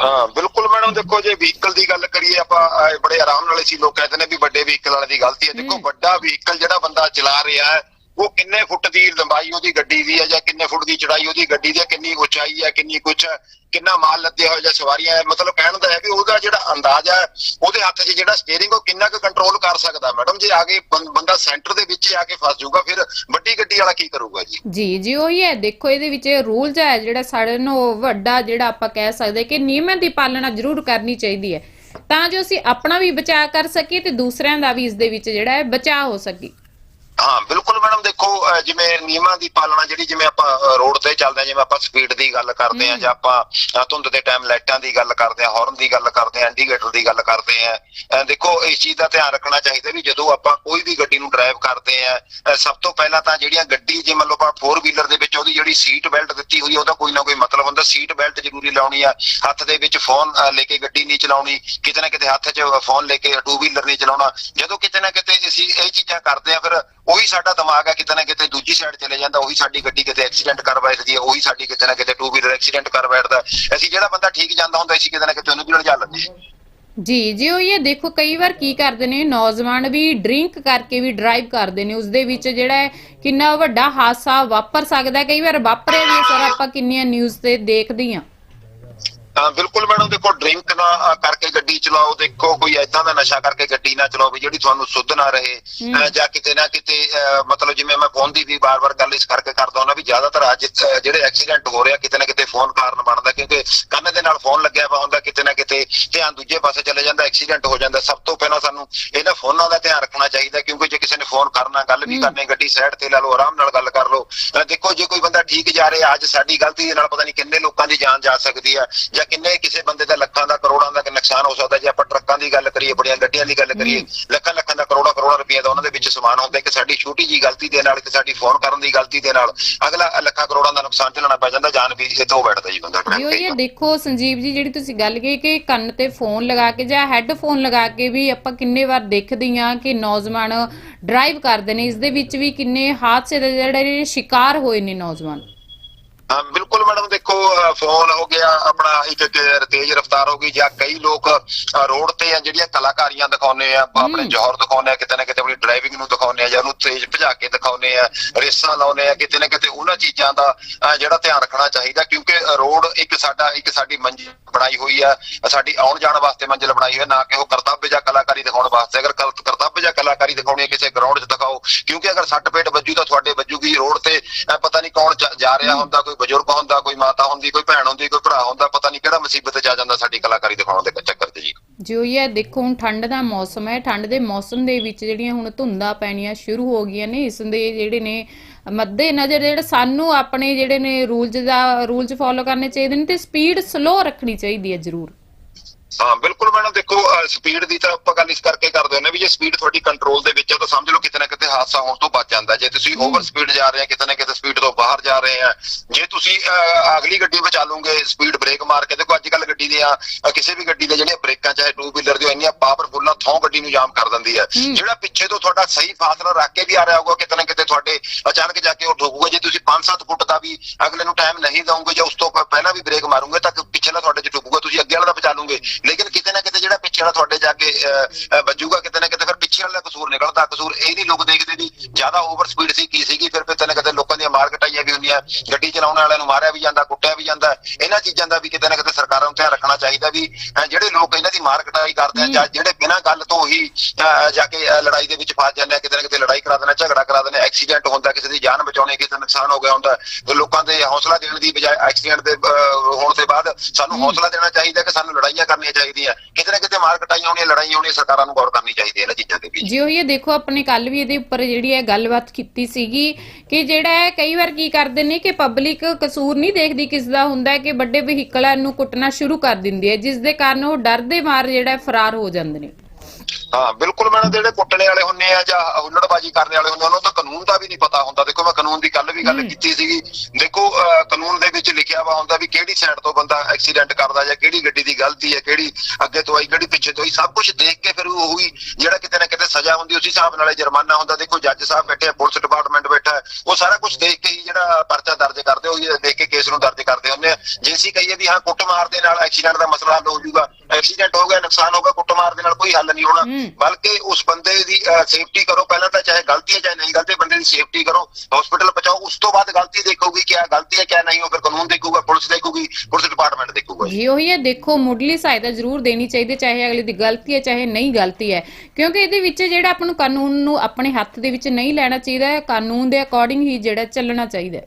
ਹਾਂ ਬਿਲਕੁਲ ਮੈਡਮ ਦੇਖੋ ਜੇ ਵਹੀਕਲ ਦੀ ਗੱਲ ਕਰੀਏ ਆਪਾਂ ਬੜੇ ਆਰਾਮ ਨਾਲ ਅਸੀਂ ਲੋਕ ਕਹਿੰਦੇ ਨੇ ਵੀ ਵੱਡੇ ਵਹੀਕਲ ਵਾਲੇ ਦੀ ਗਲਤੀ ਹੈ। ਦੇਖੋ। ਵੱਡਾ ਵਹੀਕਲ ਜਿਹੜਾ ਬੰਦਾ ਚਲਾ ਰਿਹਾ ਹੈ ਉਹ ਕਿੰਨੇ ਫੁੱਟ ਦੀ ਲੰਬਾਈ ਉਹਦੀ ਗੱਡੀ ਦੀ ਹੈ ਜਾਂ ਕਿੰਨੇ ਫੁੱਟ ਦੀ ਚੜਾਈ ਉਹਦੀ ਗੱਡੀ ਦੀ ਹੈ ਕਿੰਨੀ ਉਚਾਈ ਹੈ ਕਿੰਨੀ ਕੁਛ ਕਿੰਨਾ ਮਾਲ ਲੱਦਿਆ ਹੋਇਆ ਜਾਂ ਸਵਾਰੀਆਂ ਹੈ ਮਤਲਬ ਕਹਿਣ ਦਾ ਹੈ ਵੀ ਉਹਦਾ ਜਿਹੜਾ ਅੰਦਾਜ਼ਾ ਹੈ ਉਹਦੇ ਹੱਥ 'ਚ ਜਿਹੜਾ ਸਟੀਅਰਿੰਗ ਉਹ ਕਿੰਨਾ ਕੁ ਕੰਟਰੋਲ ਕਰ ਸਕਦਾ ਮੈਡਮ? ਜੇ ਆਗੇ ਬੰਦਾ ਸੈਂਟਰ ਦੇ ਵਿੱਚ ਆ ਕੇ ਫਸ ਜਾਊਗਾ, ਫਿਰ ਵੱਡੀ ਗੱਡੀ ਵਾਲਾ ਕੀ ਕਰੂਗਾ ਜੀ? ਜੀ ਜੀ, ਉਹੀ ਹੈ। ਦੇਖੋ, ਇਹਦੇ ਵਿੱਚ ਰੂਲਸ ਹੈ, ਜਿਹੜਾ ਸਾਡੇ ਨੂੰ ਵੱਡਾ ਜਿਹੜਾ ਆਪਾਂ ਕਹਿ ਸਕਦੇ ਕਿ ਨਿਯਮਾਂ ਦੀ ਪਾਲਣਾ ਜ਼ਰੂਰ ਕਰਨੀ ਚਾਹੀਦੀ ਹੈ। ਤਾਂ ਜੋ ਅਸੀਂ ਆਪਣਾ ਵੀ ਬਚਾਅ ਕਰ ਸਕੀਏ ਤੇ ਦੂਸਰਿਆਂ ਦਾ ਵੀ ਇਸ ਦੇ ਵਿੱਚ ਜਿਹੜਾ ਹੈ ਬਚਾਅ ਹੋ ਸਕੇ। ਹਾਂ ਬਿਲਕੁਲ ਮੈਡਮ ਦੇਖੋ ਜਿਵੇਂ ਨਿਯਮਾਂ ਦੀ ਪਾਲਣਾ ਜਿਹੜੀ ਜਿਵੇਂ ਆਪਾਂ ਰੋਡ ਤੇ ਚੱਲਦੇ ਹਾਂ ਜਿਵੇਂ ਆਪਾਂ ਸਪੀਡ ਦੀ ਗੱਲ ਕਰਦੇ ਹਮ। ਜਾਂ ਆਪਾਂ ਧੁੰਦ ਦੇ ਟਾਈਮ ਲਾਈਟਾਂ ਦੀ ਗੱਲ ਕਰਦੇ ਹਾਂ ਹਾਰਨ ਦੀ ਗੱਲ ਕਰਦੇ ਹਾਂ ਇੰਡੀਕੇਟਰ ਦੀ ਗੱਲ ਕਰਦੇ ਅਹ ਦੇਖੋ ਇਸ ਚੀਜ਼ ਦਾ ਧਿਆਨ ਰੱਖਣਾ ਚਾਹੀਦਾ ਵੀ ਜਦੋਂ ਆਪਾਂ ਕੋਈ ਵੀ ਗੱਡੀ ਨੂੰ ਡਰਾਈਵ ਕਰਦੇ ਅਹ ਸਭ ਤੋਂ ਪਹਿਲਾਂ ਤਾਂ ਜਿਹੜੀਆਂ ਗੱਡੀ ਜੇ ਮੰਨ ਲਓ ਆਪਾਂ 4 ਵੀਲਰ ਦੇ ਵਿੱਚ ਉਹਦੀ ਜਿਹੜੀ ਸੀਟ ਬੈਲਟ ਦਿੱਤੀ ਹੋਈ ਆ, ਉਹਦਾ ਕੋਈ ਨਾ ਕੋਈ ਮਤਲਬ ਹੁੰਦਾ ਸੀਟ ਬੈਲਟ ਜ਼ਰੂਰੀ ਲਾਉਣੀ ਆ ਹੱਥ ਦੇ ਵਿੱਚ ਫੋਨ ਲੈ ਕੇ ਗੱਡੀ ਨਹੀਂ ਚਲਾਉਣੀ ਕਿਤੇ ਨਾ ਕਿਤੇ ਹੱਥ 'ਚ ਫੋਨ ਲੈ ਕੇ ਟੂ ਵੀਲਰ ਨਹੀਂ ਚਲਾਉਣਾ ਜਦੋਂ ਕਿਤੇ ਨਾ ਕਿਤੇ ਅਸੀਂ ਇਹ ਚੀਜ਼ਾਂ ਕਰਦੇ ਆ ਫਿਰ ਉਹੀ ਸਾਡਾ ਦਿਮਾਗ ਹੈ ਕਿਤੇ ਨਾ ਕਿਤੇ ਦੂਜੀ ਸਾਈਡ ਚਲੇ ਜਾਂਦਾ, ਉਹੀ ਸਾਡੀ ਗੱਡੀ ਕਿਤੇ ਐਕਸੀਡੈਂਟ ਕਰ ਬੈਠਦੀ ਹੈ, ਉਹੀ ਸਾਡੀ ਕਿਤੇ ਨਾ ਕਿਤੇ ਟੂ ਵੀਲਰ ਐਕਸੀਡੈਂਟ ਕਰ ਬੈਠਦਾ ਅਸੀਂ ਜਿਹੜਾ ਬੰਦਾ ਠੀਕ ਜਾਂਦਾ ਹੁੰਦਾ, ਅਸੀਂ ਕਿਤੇ ਨਾ ਕਿਤੇ ਉਹਨੂੰ ਵੀ ਲਿਜਾ ਲੈਂਦੇ ਜੀ ਜੀ, ਉਹ ਇਹ ਦੇਖੋ, ਕਈ ਵਾਰ ਕੀ ਕਰਦੇ ਨੇ, ਨੌਜਵਾਨ ਵੀ ਡਰਿੰਕ ਕਰਕੇ ਵੀ ਡਰਾਈਵ ਕਰਦੇ ਨੇ ਉਸ ਦੇ ਵਿੱਚ ਜਿਹੜਾ ਕਿੰਨਾ ਵੱਡਾ ਹਾਦਸਾ ਵਾਪਰ ਸਕਦਾ ਕਈ ਵਾਰ ਵਾਪਰਿਆ ਵੀ ਹੈ, ਸਰ, ਆਪਾਂ ਕਿੰਨੀਆਂ ਨਿਊਜ਼ ਤੇ ਦੇਖਦੇ ਹਾਂ। ਹਾਂ ਬਿਲਕੁਲ ਮੈਡਮ ਦੇਖੋ ਡਰਿੰਕ ਨਾ ਕਰਕੇ ਗੱਡੀ ਚਲਾਓ ਦੇਖੋ ਕੋਈ ਐਦਾਂ ਦਾ ਨਸ਼ਾ ਕਰਕੇ ਗੱਡੀ ਨਾ ਚਲਾਓ ਵੀ ਜਿਹੜੀ ਤੁਹਾਨੂੰ ਸੁੱਧ ਨਾ ਰਹੇ ਜਾਂ ਕਿਤੇ ਨਾ ਕਿਤੇ ਮਤਲਬ ਜਿਵੇਂ ਮੈਂ ਫੋਨ ਦੀ ਵੀ ਬਾਰ-ਬਾਰ ਗੱਲ ਇਸ ਕਰਕੇ ਕਰਦਾ ਹੁੰਦਾ ਵੀ ਜ਼ਿਆਦਾਤਰ ਅੱਜ ਜਿਹੜੇ ਐਕਸੀਡੈਂਟ ਹੋ ਰਿਹਾ ਕਿਤੇ ਨਾ ਕਿਤੇ ਫੋਨ ਕਾਰਨ ਬਣਦਾ ਕਿਉਂਕਿ ਕੰਨ ਦੇ ਨਾਲ ਫੋਨ ਲੱਗਿਆ ਵਾ ਹੁੰਦਾ ਕਿਤੇ ਨਾ ਕਿਤੇ ਧਿਆਨ ਦੂਜੇ ਪਾਸੇ ਚਲੇ ਜਾਂਦਾ ਐਕਸੀਡੈਂਟ ਹੋ ਜਾਂਦਾ ਸਭ ਤੋਂ ਪਹਿਲਾਂ ਸਾਨੂੰ ਇਹਨਾਂ ਫੋਨਾਂ ਦਾ ਧਿਆਨ ਰੱਖਣਾ ਚਾਹੀਦਾ ਕਿਉਂਕਿ ਜੇ ਕਿਸੇ ਨੇ ਫੋਨ ਕਰਨਾ ਗੱਲ ਵੀ। ਕਰਨੀ ਗੱਡੀ ਸਾਈਡ ਤੇ ਲਾ ਲਓ ਆਰਾਮ ਨਾਲ ਗੱਲ ਕਰ ਲਓ ਦੇਖੋ ਜੇ ਕੋਈ ਬੰਦਾ ਠੀਕ ਜਾ ਰਿਹਾ ਅੱਜ ਸਾਡੀ ਗਲਤੀ ਦੇ ਨਾਲ ਪਤਾ ਨਹੀਂ ਕਿੰਨੇ ਲੋਕਾਂ ਦੀ ਜਾਨ ਜਾ ਸਕਦੀ ਆ ਜਾਂ ਕਿੰਨੇ ਕਿਸੇ ਬੰਦੇ ਦਾ ਲੱਖਾਂ ਦਾ ਕਰੋੜਾਂ ਦਾ ਨੁਕਸਾਨ ਹੋ ਸਕਦਾ ਜੇ ਆਪਾਂ ਟਰੱਕਾਂ ਦੀ ਗੱਲ ਕਰੀਏ ਬੜੀਆਂ ਗੱਡੀਆਂ ਦੀ ਗੱਲ ਕਰੀਏ ਲੱਖਾਂ ਲੱਖਾਂ ਦਾ ਕਰੋੜਾਂ ਕਰੋੜਾਂ ਰੁਪਏ ਦਾ ਉਹਨਾਂ ਦੇ ਵਿੱਚ ਸਮਾਨ ਹੁੰਦਾ ਕਿ ਸਾਡੀ ਛੋਟੀ ਜੀ ਗਲਤੀ ਦੇ ਨਾਲ ਕਿ ਸਾਡੀ ਫੋਨ ਕਰਨ ਦੀ ਗਲਤੀ ਦੇ ਨਾਲ ਅਗਲਾ ਲੱਖਾਂ ਕਰੋੜਾਂ ਦਾ ਨੁਕਸਾਨ ਝੱਲਣਾ ਪੈ ਜਾਂਦਾ ਜਾਨ ਵੀ ਇਹ ਤੋਂ ਬੈਠਦਾ ਜੀ ਬੰਦਾ ਜੀ ਉਹ ਇਹ ਦੇਖੋ ਸੰਜੀਵ ਜੀ ਜਿਹੜੀ ਤੁਸੀਂ ਗੱਲ ਕਹੀ ਕਿ ਕੰਨ ਤੇ ਫੋਨ ਲਗਾ ਕੇ ਜਾਂ ਹੈੱਡਫੋਨ ਲਗਾ ਕੇ ਵੀ ਆਪਾਂ ਕਿੰਨੇ ਵਾਰ ਦੇਖਦੇ ਹਾਂ ਕਿ ਨੌਜਵਾਨ ਡਰਾਈਵ ਕਰਦੇ ਨੇ ਇਸ ਦੇ ਵਿੱਚ ਵੀ ਕਿੰਨੇ ਹਾਦਸੇ ਦੇ ਜਿਹੜੇ ਸ਼ਿਕਾਰ ਹੋਏ ਨੇ ਨੌਜਵਾਨ। ਹਾਂ ਬਿਲਕੁਲ ਮੈਡਮ ਦੇਖੋ ਫੋਨ ਹੋ ਗਿਆ ਆਪਣਾ ਇੱਕ ਤੇਜ਼ ਰਫ਼ਤਾਰ ਹੋ ਗਈ ਜਾਂ ਕਈ ਲੋਕ ਰੋਡ ਤੇ ਆ ਜਿਹੜੀਆਂ ਕਲਾਕਾਰੀਆਂ ਦਿਖਾਉਂਦੇ ਆ ਆਪਣੇ। ਜੋਹਰ ਦਿਖਾਉਂਦੇ ਆ ਕਿਤੇ ਨਾ ਕਿਤੇ ਆਪਣੀ ਡਰਾਈਵਿੰਗ ਨੂੰ ਦਿਖਾਉਂਦੇ ਆ ਜਾਂ ਉਹਨੂੰ ਤੇਜ਼ ਭਜਾ ਕੇ ਦਿਖਾਉਂਦੇ ਆ ਰੇਸਾਂ ਲਾਉਂਦੇ ਆ ਕਿਤੇ ਨਾ ਕਿਤੇ ਉਹਨਾਂ ਚੀਜ਼ਾਂ ਦਾ ਜਿਹੜਾ ਧਿਆਨ ਰੱਖਣਾ ਚਾਹੀਦਾ ਕਿਉਂਕਿ ਰੋਡ ਇੱਕ ਸਾਡਾ ਇੱਕ ਸਾਡੀ ਮੰਜ਼ਿਲ ਬਣਾਈ ਹੋਈ ਆ। ਸਾਡੀ ਆਉਣ ਜਾਣ ਵਾਸਤੇ ਮੰਜ਼ਿਲ ਬਣਾਈ ਹੋਈ ਹੈ ਨਾ ਕਿ ਉਹ ਕਰਤੱਵ ਜਾਂ ਕਲਾਕਾਰੀ ਦਿਖਾਉਣ ਵਾਸਤੇ। ਅਗਰ ਕਰ- ਕਰਤੱਵ ਜਾਂ ਕਲਾਕਾਰੀ ਦਿਖਾਉਣੀ ਹੈ ਕਿਸੇ ਗਰਾਊਂਡ 'ਚ ਦਿਖਾਓ। ਕਿਉਂਕਿ ਅਗਰ ਸੱਟ ਪੇਟ ਵੱਜੂ ਤਾਂ ਤੁਹਾਡੇ ਵੱਜੂਗੀ ਰੋਡ ਤੇ। ਪਤਾ ਨਹੀਂ ਕੌਣ ਜਾ- ਜਾ ਰਿਹਾ ਹੁੰਦਾ, ਕੋਈ ਬਜ਼ੁਰਗ ਹੁੰਦਾ, ਕੋਈ ਮਾਤਾ ਹੁੰਦੀ, ਕੋਈ ਭੈਣ ਹੁੰਦੀ, ਕੋਈ ਭਰਾ ਹੁੰਦਾ, ਪਤਾ ਨਹੀਂ ਕਿਹੜਾ ਮੁਸੀਬਤ 'ਚ ਆ ਜਾਂਦਾ ਸਾਡੀ ਕਲਾਕਾਰੀ ਦਿਖਾਉਣ ਦੇ ਚੱਕਰ 'ਚ ਜੀ। ਜੀ ਉਹ ਇਹ ਦੇਖੋ, ਹੁਣ ਠੰਡ ਦਾ ਮੌਸਮ ਹੈ। ਠੰਡ ਦੇ ਮੌਸਮ ਦੇ ਵਿੱਚ ਜਿਹੜੀਆਂ ਹੁਣ ਧੁੰਦਾਂ ਪੈਣੀਆਂ ਸ਼ੁਰੂ ਹੋ ਗਈਆਂ ਨੇ, ਇਸ ਦੇ ਜਿਹੜੇ ਨੇ ਮੱਦੇ ਨਜ਼ਰ ਜਿਹੜੇ ਸਾਨੂੰ ਆਪਣੇ ਜਿਹੜੇ ਨੇ ਰੂਲਸ ਦਾ, ਰੂਲਸ ਫੋਲੋ ਕਰਨੇ ਚਾਹੀਦੇ ਨੇ ਤੇ ਸਪੀਡ ਸਲੋ ਰੱਖਣੀ ਚਾਹੀਦੀ ਹੈ ਜ਼ਰੂਰ। ਹਾਂ ਬਿਲਕੁਲ ਮੈਡਮ ਦੇਖੋ ਸਪੀਡ ਦੀ ਤਾਂ ਆਪਾਂ ਗੱਲ ਇਸ ਕਰਕੇ ਕਰਦੇ ਹੁੰਦੇ ਵੀ ਜੇ ਸਪੀਡ ਤੁਹਾਡੀ ਕੰਟਰੋਲ ਦੇ ਵਿੱਚ ਹੈ ਤਾਂ ਸਮਝ ਲਓ ਕਿਤੇ ਨਾ ਕਿਤੇ ਹਾਦਸਾ ਹੋਣ ਤੋਂ ਬਚ ਜਾਂਦਾ। ਜੇ ਤੁਸੀਂ ਓਵਰ ਸਪੀਡ ਜਾ ਰਹੇ ਆ ਕਿਤੇ ਨਾ ਕਿਤੇ ਸਪੀਡ ਤੋਂ ਬਾਹਰ ਜਾ ਰਹੇ ਆ ਜੇ ਤੁਸੀਂ ਅਗਲੀ ਗੱਡੀ ਬਚਾ ਲਓਗੇ ਸਪੀਡ ਬ੍ਰੇਕ ਮਾਰ ਕੇ ਦੇਖੋ ਅੱਜ ਕੱਲ ਗੱਡੀ ਦੀਆਂ ਕਿਸੇ ਵੀ ਗੱਡੀ ਦੇ ਜਿਹੜੀਆਂ ਬ੍ਰੇਕਾਂ ਚਾਹੇ ਟੂ ਵੀਲਰ ਦੀਆਂ ਇੰਨੀਆਂ ਪਾਵਰਫੁੱਲ ਆ ਥੋਂ ਗੱਡੀ ਨੂੰ ਜਾਮ ਕਰ ਦਿੰਦੀ ਹੈ ਹੂੰ। ਜਿਹੜਾ ਪਿੱਛੇ ਤੋਂ ਤੁਹਾਡਾ ਸਹੀ ਫਾਸਲਾ ਰੱਖ ਕੇ ਵੀ ਆ ਰਿਹਾ ਹੋਊਗਾ ਕਿਤੇ ਤੁਹਾਡੇ ਅਚਾਨਕ ਜਾ ਕੇ ਉਹ ਠੋਕੂਗਾ ਜੇ ਤੁਸੀਂ 5-7 ਫੁੱਟ ਦਾ ਵੀ ਅਗਲੇ ਨੂੰ ਟਾਈਮ ਨਹੀਂ ਦਵੋਗੇ ਜਾਂ ਉਸ ਤੋਂ ਪਹਿਲਾਂ ਵੀ ਬ੍ਰੇਕ ਮਾਰੋਗੇ ਤਾਂ ਪਿੱਛੇ ਵਾਲਾ ਤੁਹਾਡੇ 'ਚ ਠੋਕੂਗਾ ਤੁਸੀਂ ਅੱਗੇ ਵਾਲਾ ਦਾ ਬਚਾ ਲਓਗੇ। ਲੇਕਿਨ ਕਿਤੇ ਨਾ ਕਿਤੇ ਜਿਹੜਾ ਪਿੱਛੇ ਵਾਲਾ ਤੁਹਾਡੇ ਜਾ ਕੇ ਅਹ, ਅਹ, ਵੱਜੂਗਾ ਕਿਤੇ ਨਾ ਕਿਤੇ ਪਿੱਛੇ ਵਾਲਾ ਕਸੂਰ ਨਿਕਲਦਾ ਕਸੂਰ ਇਹ ਨਹੀਂ ਲੋਕ ਦੇਖਦੇ ਵੀ ਜ਼ਿਆਦਾ ਓਵਰ ਸਪੀਡ ਸੀ ਕੀ ਸੀਗੀ ਫਿਰ ਕਿਤੇ ਨਾ ਕਿਤੇ ਲੋਕਾਂ ਦੀਆਂ ਮਾਰ ਕਟਾਈਆਂ ਵੀ ਹੁੰਦੀਆਂ ਗੱਡੀ ਚਲਾਉਣ ਵਾਲਿਆਂ ਨੂੰ ਮਾਰਿਆ ਵੀ ਜਾਂਦਾ ਕੁੱਟਿਆ ਵੀ ਜਾਂਦਾ ਇਹਨਾਂ ਚੀਜ਼ਾਂ ਦਾ ਵੀ ਕਿਤੇ ਨਾ ਕਿਤੇ ਸਰਕਾਰਾਂ ਨੂੰ ਧਿਆਨ ਰੱਖਣਾ ਚਾਹੀਦਾ ਵੀ ਜਿਹੜੇ ਲੋਕ ਇਹਨਾਂ ਦੀ ਮਾਰ ਕਟਾਈ ਕਰਦੇ ਆ ਜਾਂ ਜਿਹੜੇ ਬਿਨਾਂ ਗੱਲ ਤੋਂ ਹੀ ਜਾ ਕੇ ਲੜਾਈ ਦੇ ਵਿੱਚ ਫਸ ਜਾਂਦੇ ਆ ਕਿਤੇ ਨਾ ਕਿਤੇ ਲੜਾਈ ਕਰਾ ਦਿੰਦੇ ਆ ਝਗੜਾ ਕਰਾ ਦਿੰਦੇ ਆ ਐਕਸੀਡੈਂਟ ਹੁੰਦਾ ਕਿਸੇ ਦੀ ਜਾਨ ਬਚਾਉਣੀ ਕਿਸੇ ਦਾ ਨੁਕਸਾਨ ਹੋ ਗਿਆ ਹੁੰਦਾ ਤੇ ਲੋਕਾਂ ਦੇ ਹੌਸਲਾ ਦੇਣ ਦੀ ਬਜਾਏ ਐਕਸੀਡੈਂਟ ਦੇ ਹੋਣ ਤੋਂ ਬਾਅਦ ਸਾਨੂੰ ਹੌਸਲਾ ਦੇਣਾ ਚਾਹੀਦਾ ਕਿ ਸਾਨੂੰ ਲੜਾਈਆਂ ਕਰਨੀਆਂ ਚਾਹੀਦੀਆਂ ਕਿਤੇ ਨਾ ਕਿਤੇ ਮਾਰ ਕਟਾਈਆਂ ਹੋਣੀਆਂ ਲੜਾਈਆਂ ਹੋਣੀਆਂ ਸਰਕਾਰਾਂ ਨੂੰ ਗੌਰ ਕਰਨੀ ਚਾਹੀਦੀ ਹੈ ਇਹਨਾਂ ਚੀਜ਼ਾਂ ਦੇ ਵਿੱਚ ਜੀ, ਉਹੀ ਇਹ ਦੇਖੋ, ਆਪਣੇ ਕੱਲ ਵੀ ਇਹਦੇ ਉੱਪਰ ਜਿਹੜੀ ਹੈ ਗੱਲਬਾਤ ਕੀਤੀ ਸੀਗੀ ਕਿ ਜਿਹੜਾ ਹੈ, ਕਈ ਵਾਰ ਕੀ ਕਰਦੇ ਨੇ ਕਿ ਪਬਲਿਕ ਕਸੂਰ ਨਹੀਂ ਦੇਖਦੀ ਕਿਸ ਦਾ ਹੁੰਦਾ ਹੈ ਕਿ ਵੱਡੇ ਵਹੀਕਲਾਂ ਨੂੰ ਕੁੱਟਣਾ ਸ਼ੁਰੂ ਕਰ ਦਿੰਦੀ ਹੈ, ਜਿਸ ਦੇ ਕਾਰਨ ਉਹ ਡਰ ਦੇ ਮਾਰ ਜਿਹੜਾ ਹੈ, ਫਰਾਰ ਹੋ ਜਾਂਦੇ ਨੇ। ਹਾਂ ਬਿਲਕੁਲ ਮੈਡਮ ਜਿਹੜੇ ਕੁੱਟਣੇ ਵਾਲੇ ਹੁੰਨੇ ਆ ਜਾਂ ਹੁੱਲੜਬਾਜੀ ਕਰਨ ਵਾਲੇ ਹੁੰਦੇ ਉਹਨਾਂ ਨੂੰ ਤਾਂ ਕਾਨੂੰਨ ਦਾ ਵੀ ਨਹੀਂ ਪਤਾ ਹੁੰਦਾ। ਦੇਖੋ ਮੈਂ ਕਾਨੂੰਨ ਦੀ ਗੱਲ ਵੀ ਗੱਲ। ਕੀਤੀ ਸੀਗੀ। ਦੇਖੋ ਕਾਨੂੰਨ ਦੇ ਵਿੱਚ ਲਿਖਿਆ ਵਾ ਹੁੰਦਾ ਵੀ ਕਿਹੜੀ ਸਾਈਡ ਤੋਂ ਬੰਦਾ ਐਕਸੀਡੈਂਟ ਕਰਦਾ ਜਾਂ ਕਿਹੜੀ ਗੱਡੀ ਦੀ ਗਲਤੀ ਹੈ ਕਿਹੜੀ ਅੱਗੇ ਤੋਂ ਆਈ ਕਿਹੜੀ ਪਿੱਛੇ ਤੋਂ ਆਈ ਸਭ ਕੁਝ ਦੇਖ ਕੇ ਫਿਰ ਉਹ ਹੀ ਜਿਹੜਾ ਕਿਤੇ ਨਾ ਕਿਤੇ ਸਜ਼ਾ ਹੁੰਦੀ ਉਸੇ ਹਿਸਾਬ ਨਾਲ ਜੁਰਮਾਨਾ ਹੁੰਦਾ। ਦੇਖੋ ਜੱਜ ਸਾਹਿਬ ਬੈਠੇ ਆ ਪੁਲਿਸ ਡਿਪਾਰਟਮੈਂਟ ਬੈਠਾ ਉਹ ਸਾਰਾ ਕੁਝ ਦੇਖ ਕੇ ਹੀ ਜਿਹੜਾ ਪਰਚਾ ਦਰਜ ਕਰਦੇ ਉਹ ਦੇਖ ਕੇ ਕੇਸ ਨੂੰ ਦਰਜ ਕਰਦੇ ਹੁੰਦੇ ਆ। ਜੇ ਅਸੀਂ ਕਹੀਏ ਵੀ ਹਾਂ ਕੁੱਟਮਾਰ ਦੇ ਨਾਲ ਐਕਸੀਡੈਂਟ ਦਾ ਮਸਲਾ ਹੱਲ ਹੋ ਜਾਊਗਾ ਐਕਸੀਡੈਂਟ ਹੋ ਗਿਆ ਨੁਕਸਾਨ ਹੋ ਗਿਆ ਕੁੱਟਮਾਰ ਦੇ ਨਾਲ ਕੋਈ ਹੱਲ ਨਹੀਂ ਹੋਣਾ। ਬਲਕਿ ਉਸ ਬੰਦੇ ਦੀ ਸੇਫਟੀ ਕਰੋ। ਪਹਿਲਾਂ ਤਾਂ ਚਾਹੇ ਗਲਤੀ ਹੈ ਚਾਹੇ ਨਹੀਂ ਗਲਤੀ ਬੰਦੇ ਦੀ ਸੇਫਟੀ ਕਰੋ। ਹਸਪੀਟਲ ਪਹੁੰਚਾਓ। ਉਸ ਤੋਂ ਬਾਅਦ ਗਲਤੀ ਦੇਖੋਗੀ ਕਿ ਗਲਤੀ ਹੈ ਕਿਆ ਨਹੀਂ ਉਹ ਫਿਰ ਕਾਨੂੰਨ ਦੇਖੂਗਾ ਪੁਲਿਸ ਦੇਖੂਗੀ ਪੁਲਿਸ ਡਿਪਾਰਟਮੈਂਟ ਦੇਖੂਗਾ। ਜੀ ਉਹੀ ਹੈ ਦੇਖੋ ਮੁੱਢਲੀ ਸਹਾਇਤਾ ਜ਼ਰੂਰ ਦੇਣੀ ਚਾਹੀਦੀ ਚਾਹੇ ਅਗਲੇ ਦੀ ਗਲਤੀ ਹੈ ਚਾਹੇ ਨਹੀਂ ਗਲਤੀ ਹੈ। ਕਿਉਂਕਿ ਇਹਦੇ ਵਿੱਚ ਜਿਹੜਾ ਆਪਾਂ ਨੂੰ ਕਾਨੂੰਨ ਨੂੰ ਆਪਣੇ ਹੱਥ ਦੇ ਵਿੱਚ ਨਹੀਂ ਲੈਣਾ ਚਾਹੀਦਾ ਕਾਨੂੰਨ ਦੇ ਅਕੋਰਡਿੰਗ ਹੀ ਜਿਹੜਾ ਚੱਲਣਾ ਚਾਹੀਦਾ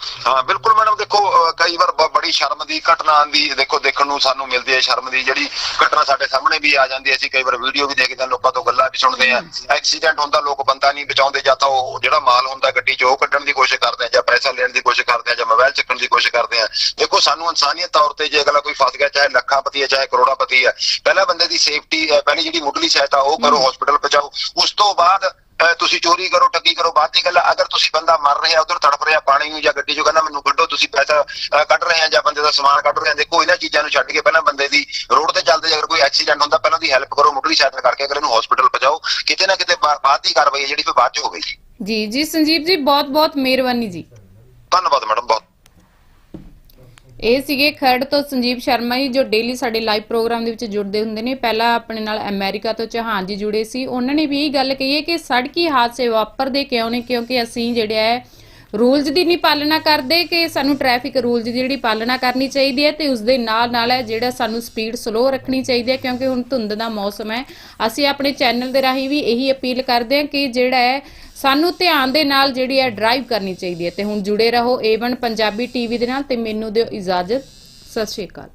ਹੈ ਹਾਂ ਬਿਲਕੁਲ ਮੈਡਮ ਦੇਖੋ ਕਈ ਵਾਰ ਬੜੀ ਸ਼ਰਮ ਦੀ ਘਟਨਾ ਦੀ ਦੇਖੋ ਦੇਖਣ ਨੂੰ ਸਾਨੂੰ ਮਿਲਦੀ ਹੈ ਸ਼ਰਮ ਦੀ ਜਿਹੜੀ ਘਟਨਾ ਸਾਡੇ ਸਾਹਮਣੇ ਵੀ ਆ ਜਾਂਦੀ ਹੈ। ਅਸੀਂ ਕਈ ਵਾਰ ਵੀਡੀਓ ਵੀ ਦੇਖਦੇ ਹਾਂ ਲੋਕਾਂ ਤੋਂ ਗੱਲਾਂ ਵੀ ਸੁਣਦੇ ਆ ਐਕਸੀਡੈਂਟ ਹੁੰਦਾ ਲੋਕ ਬੰਦਾ ਨਹੀਂ ਬਚਾਉਂਦੇ ਜਾਂ ਤਾਂ ਉਹ ਜਿਹੜਾ ਮਾਲ ਹੁੰਦਾ ਗੱਡੀ 'ਚ ਉਹ ਕੱਢਣ ਦੀ ਕੋਸ਼ਿਸ਼ ਕਰਦੇ ਆ ਜਾਂ ਪੈਸਾ ਲੈਣ ਦੀ ਕੋਸ਼ਿਸ਼ ਕਰਦੇ ਆ ਜਾਂ ਮੋਬਾਈਲ ਚੱਕਣ ਦੀ ਕੋਸ਼ਿਸ਼ ਕਰਦੇ ਆ ਦੇਖੋ ਸਾਨੂੰ ਇਨਸਾਨੀਅਤ ਤੌਰ ਤੇ ਜੇ ਅਗਲਾ ਕੋਈ ਫਸ ਗਿਆ ਚਾਹੇ ਲੱਖਾਂਪਤੀ ਹੈ ਚਾਹੇ ਕਰੋੜਾਪਤੀ ਹੈ ਪਹਿਲਾਂ ਬੰਦੇ ਦੀ ਸੇਫਟੀ ਪਹਿਲੀ ਜਿਹੜੀ ਮੁੱਢਲੀ ਸਹਾਇਤਾ ਉਹ ਕਰੋ ਹਸਪੀਟਲ ਪਹੁੰਚਾਓ। ਉਸ ਤੋਂ ਬਾਅਦ ਤੁਸੀਂ ਚੋਰੀ ਕਰੋ ਠੱਗੀ ਕਰੋ ਬਾਅਦ ਦੀ ਗੱਲ ਅਗਰ ਤੁਸੀਂ ਬੰਦਾ ਮਰ ਰਿਹਾ ਉਧਰ ਤੜਫ ਰਿਹਾ ਪਾਣੀ ਨੂੰ ਜਾਂ ਗੱਡੀ ਚੋਂ ਕਹਿੰਦਾ ਮੈਨੂੰ ਕੱਢੋ ਤੁਸੀਂ ਪੈਸਾ ਕੱਢ ਰਹੇ ਆ ਜਾਂ ਬੰਦੇ ਦਾ ਸਮਾਨ ਕੱਢ ਰਹੇ ਆ ਦੇਖੋ ਇਹਨਾਂ ਚੀਜ਼ਾਂ ਨੂੰ ਛੱਡ ਕੇ ਪਹਿਲਾਂ ਬੰਦੇ ਦੀ ਰੋਡ ਤੇ ਚੱਲਦੇ ਅਗਰ ਕੋਈ ਐਕਸੀਡੈਂਟ ਹੁੰਦਾ ਪਹਿਲਾਂ ਦੀ ਹੈਲਪ ਕਰੋ ਮੁੱਢਲੀ ਸਹਾਇਤਾ ਕਰਕੇ ਅਗਰ ਇਹਨੂੰ ਹਸਪੀਟਲ ਪਹੁੰਚਾਓ ਕਿਤੇ ਨਾ ਕਿਤੇ ਬਾਅਦ ਦੀ ਕਾਰਵਾਈ ਹੈ ਜਿਹੜੀ ਫਿਰ ਬਾਅਦ ਚ ਹੋਵੇਗੀ। ਜੀ ਜੀ ਸੰਜੀਵ ਜੀ ਬਹੁਤ ਬਹੁਤ ਮਿਹਰਬਾਨੀ ਜੀ। ਧੰਨਵਾਦ ਮੈਡਮ ਬਹੁਤ ਇਹ ਸੀਗੇ ਖਰੜ ਤੋਂ ਸੰਜੀਵ ਸ਼ਰਮਾ ਜੀ, ਜੋ ਡੇਲੀ ਸਾਡੇ ਲਾਈਵ ਪ੍ਰੋਗਰਾਮ ਦੇ ਵਿੱਚ ਜੁੜਦੇ ਹੁੰਦੇ ਨੇ। ਪਹਿਲਾਂ ਆਪਣੇ ਨਾਲ ਅਮਰੀਕਾ ਤੋਂ ਚੌਹਾਨ ਜੀ ਜੁੜੇ ਸੀ। ਉਹਨਾਂ ਨੇ ਵੀ ਇਹ ਗੱਲ ਕਹੀ ਹੈ ਕਿ ਸੜਕੀ ਹਾਦਸੇ ਵਾਪਰਦੇ ਕਿਉਂ ਨੇ? ਕਿਉਂਕਿ ਅਸੀਂ ਜਿਹੜਾ ਹੈ ਰੂਲਸ ਦੀ ਨਹੀਂ ਪਾਲਣਾ ਕਰਦੇ ਕਿ ਸਾਨੂੰ ਟ੍ਰੈਫਿਕ ਰੂਲਸ ਦੀ ਜਿਹੜੀ ਪਾਲਣਾ ਕਰਨੀ ਚਾਹੀਦੀ ਹੈ ਤੇ ਉਸ ਦੇ ਨਾਲ ਨਾਲ ਹੈ ਜਿਹੜਾ ਸਾਨੂੰ ਸਪੀਡ ਸਲੋ ਰੱਖਣੀ ਚਾਹੀਦੀ ਹੈ, ਕਿਉਂਕਿ ਹੁਣ ਧੁੰਦ ਦਾ ਮੌਸਮ ਹੈ। ਅਸੀਂ ਆਪਣੇ ਚੈਨਲ ਦੇ ਰਾਹੀਂ ਵੀ ਇਹੀ ਅਪੀਲ ਕਰਦੇ ਹਾਂ ਕਿ ਜਿਹੜਾ ਹੈ, ਸਾਨੂੰ ਧਿਆਨ ਦੇ ਨਾਲ ਜਿਹੜੀ ਹੈ ਡਰਾਈਵ ਕਰਨੀ ਚਾਹੀਦੀ ਹੈ। ਤੇ ਹੁਣ ਜੁੜੇ ਰਹੋ A1 ਪੰਜਾਬੀ ਟੀਵੀ ਦੇ ਨਾਲ ਤੇ ਮੈਨੂੰ ਦਿਓ ਇਜਾਜ਼ਤ। ਸਤਿ ਸ਼੍ਰੀ ਅਕਾਲ।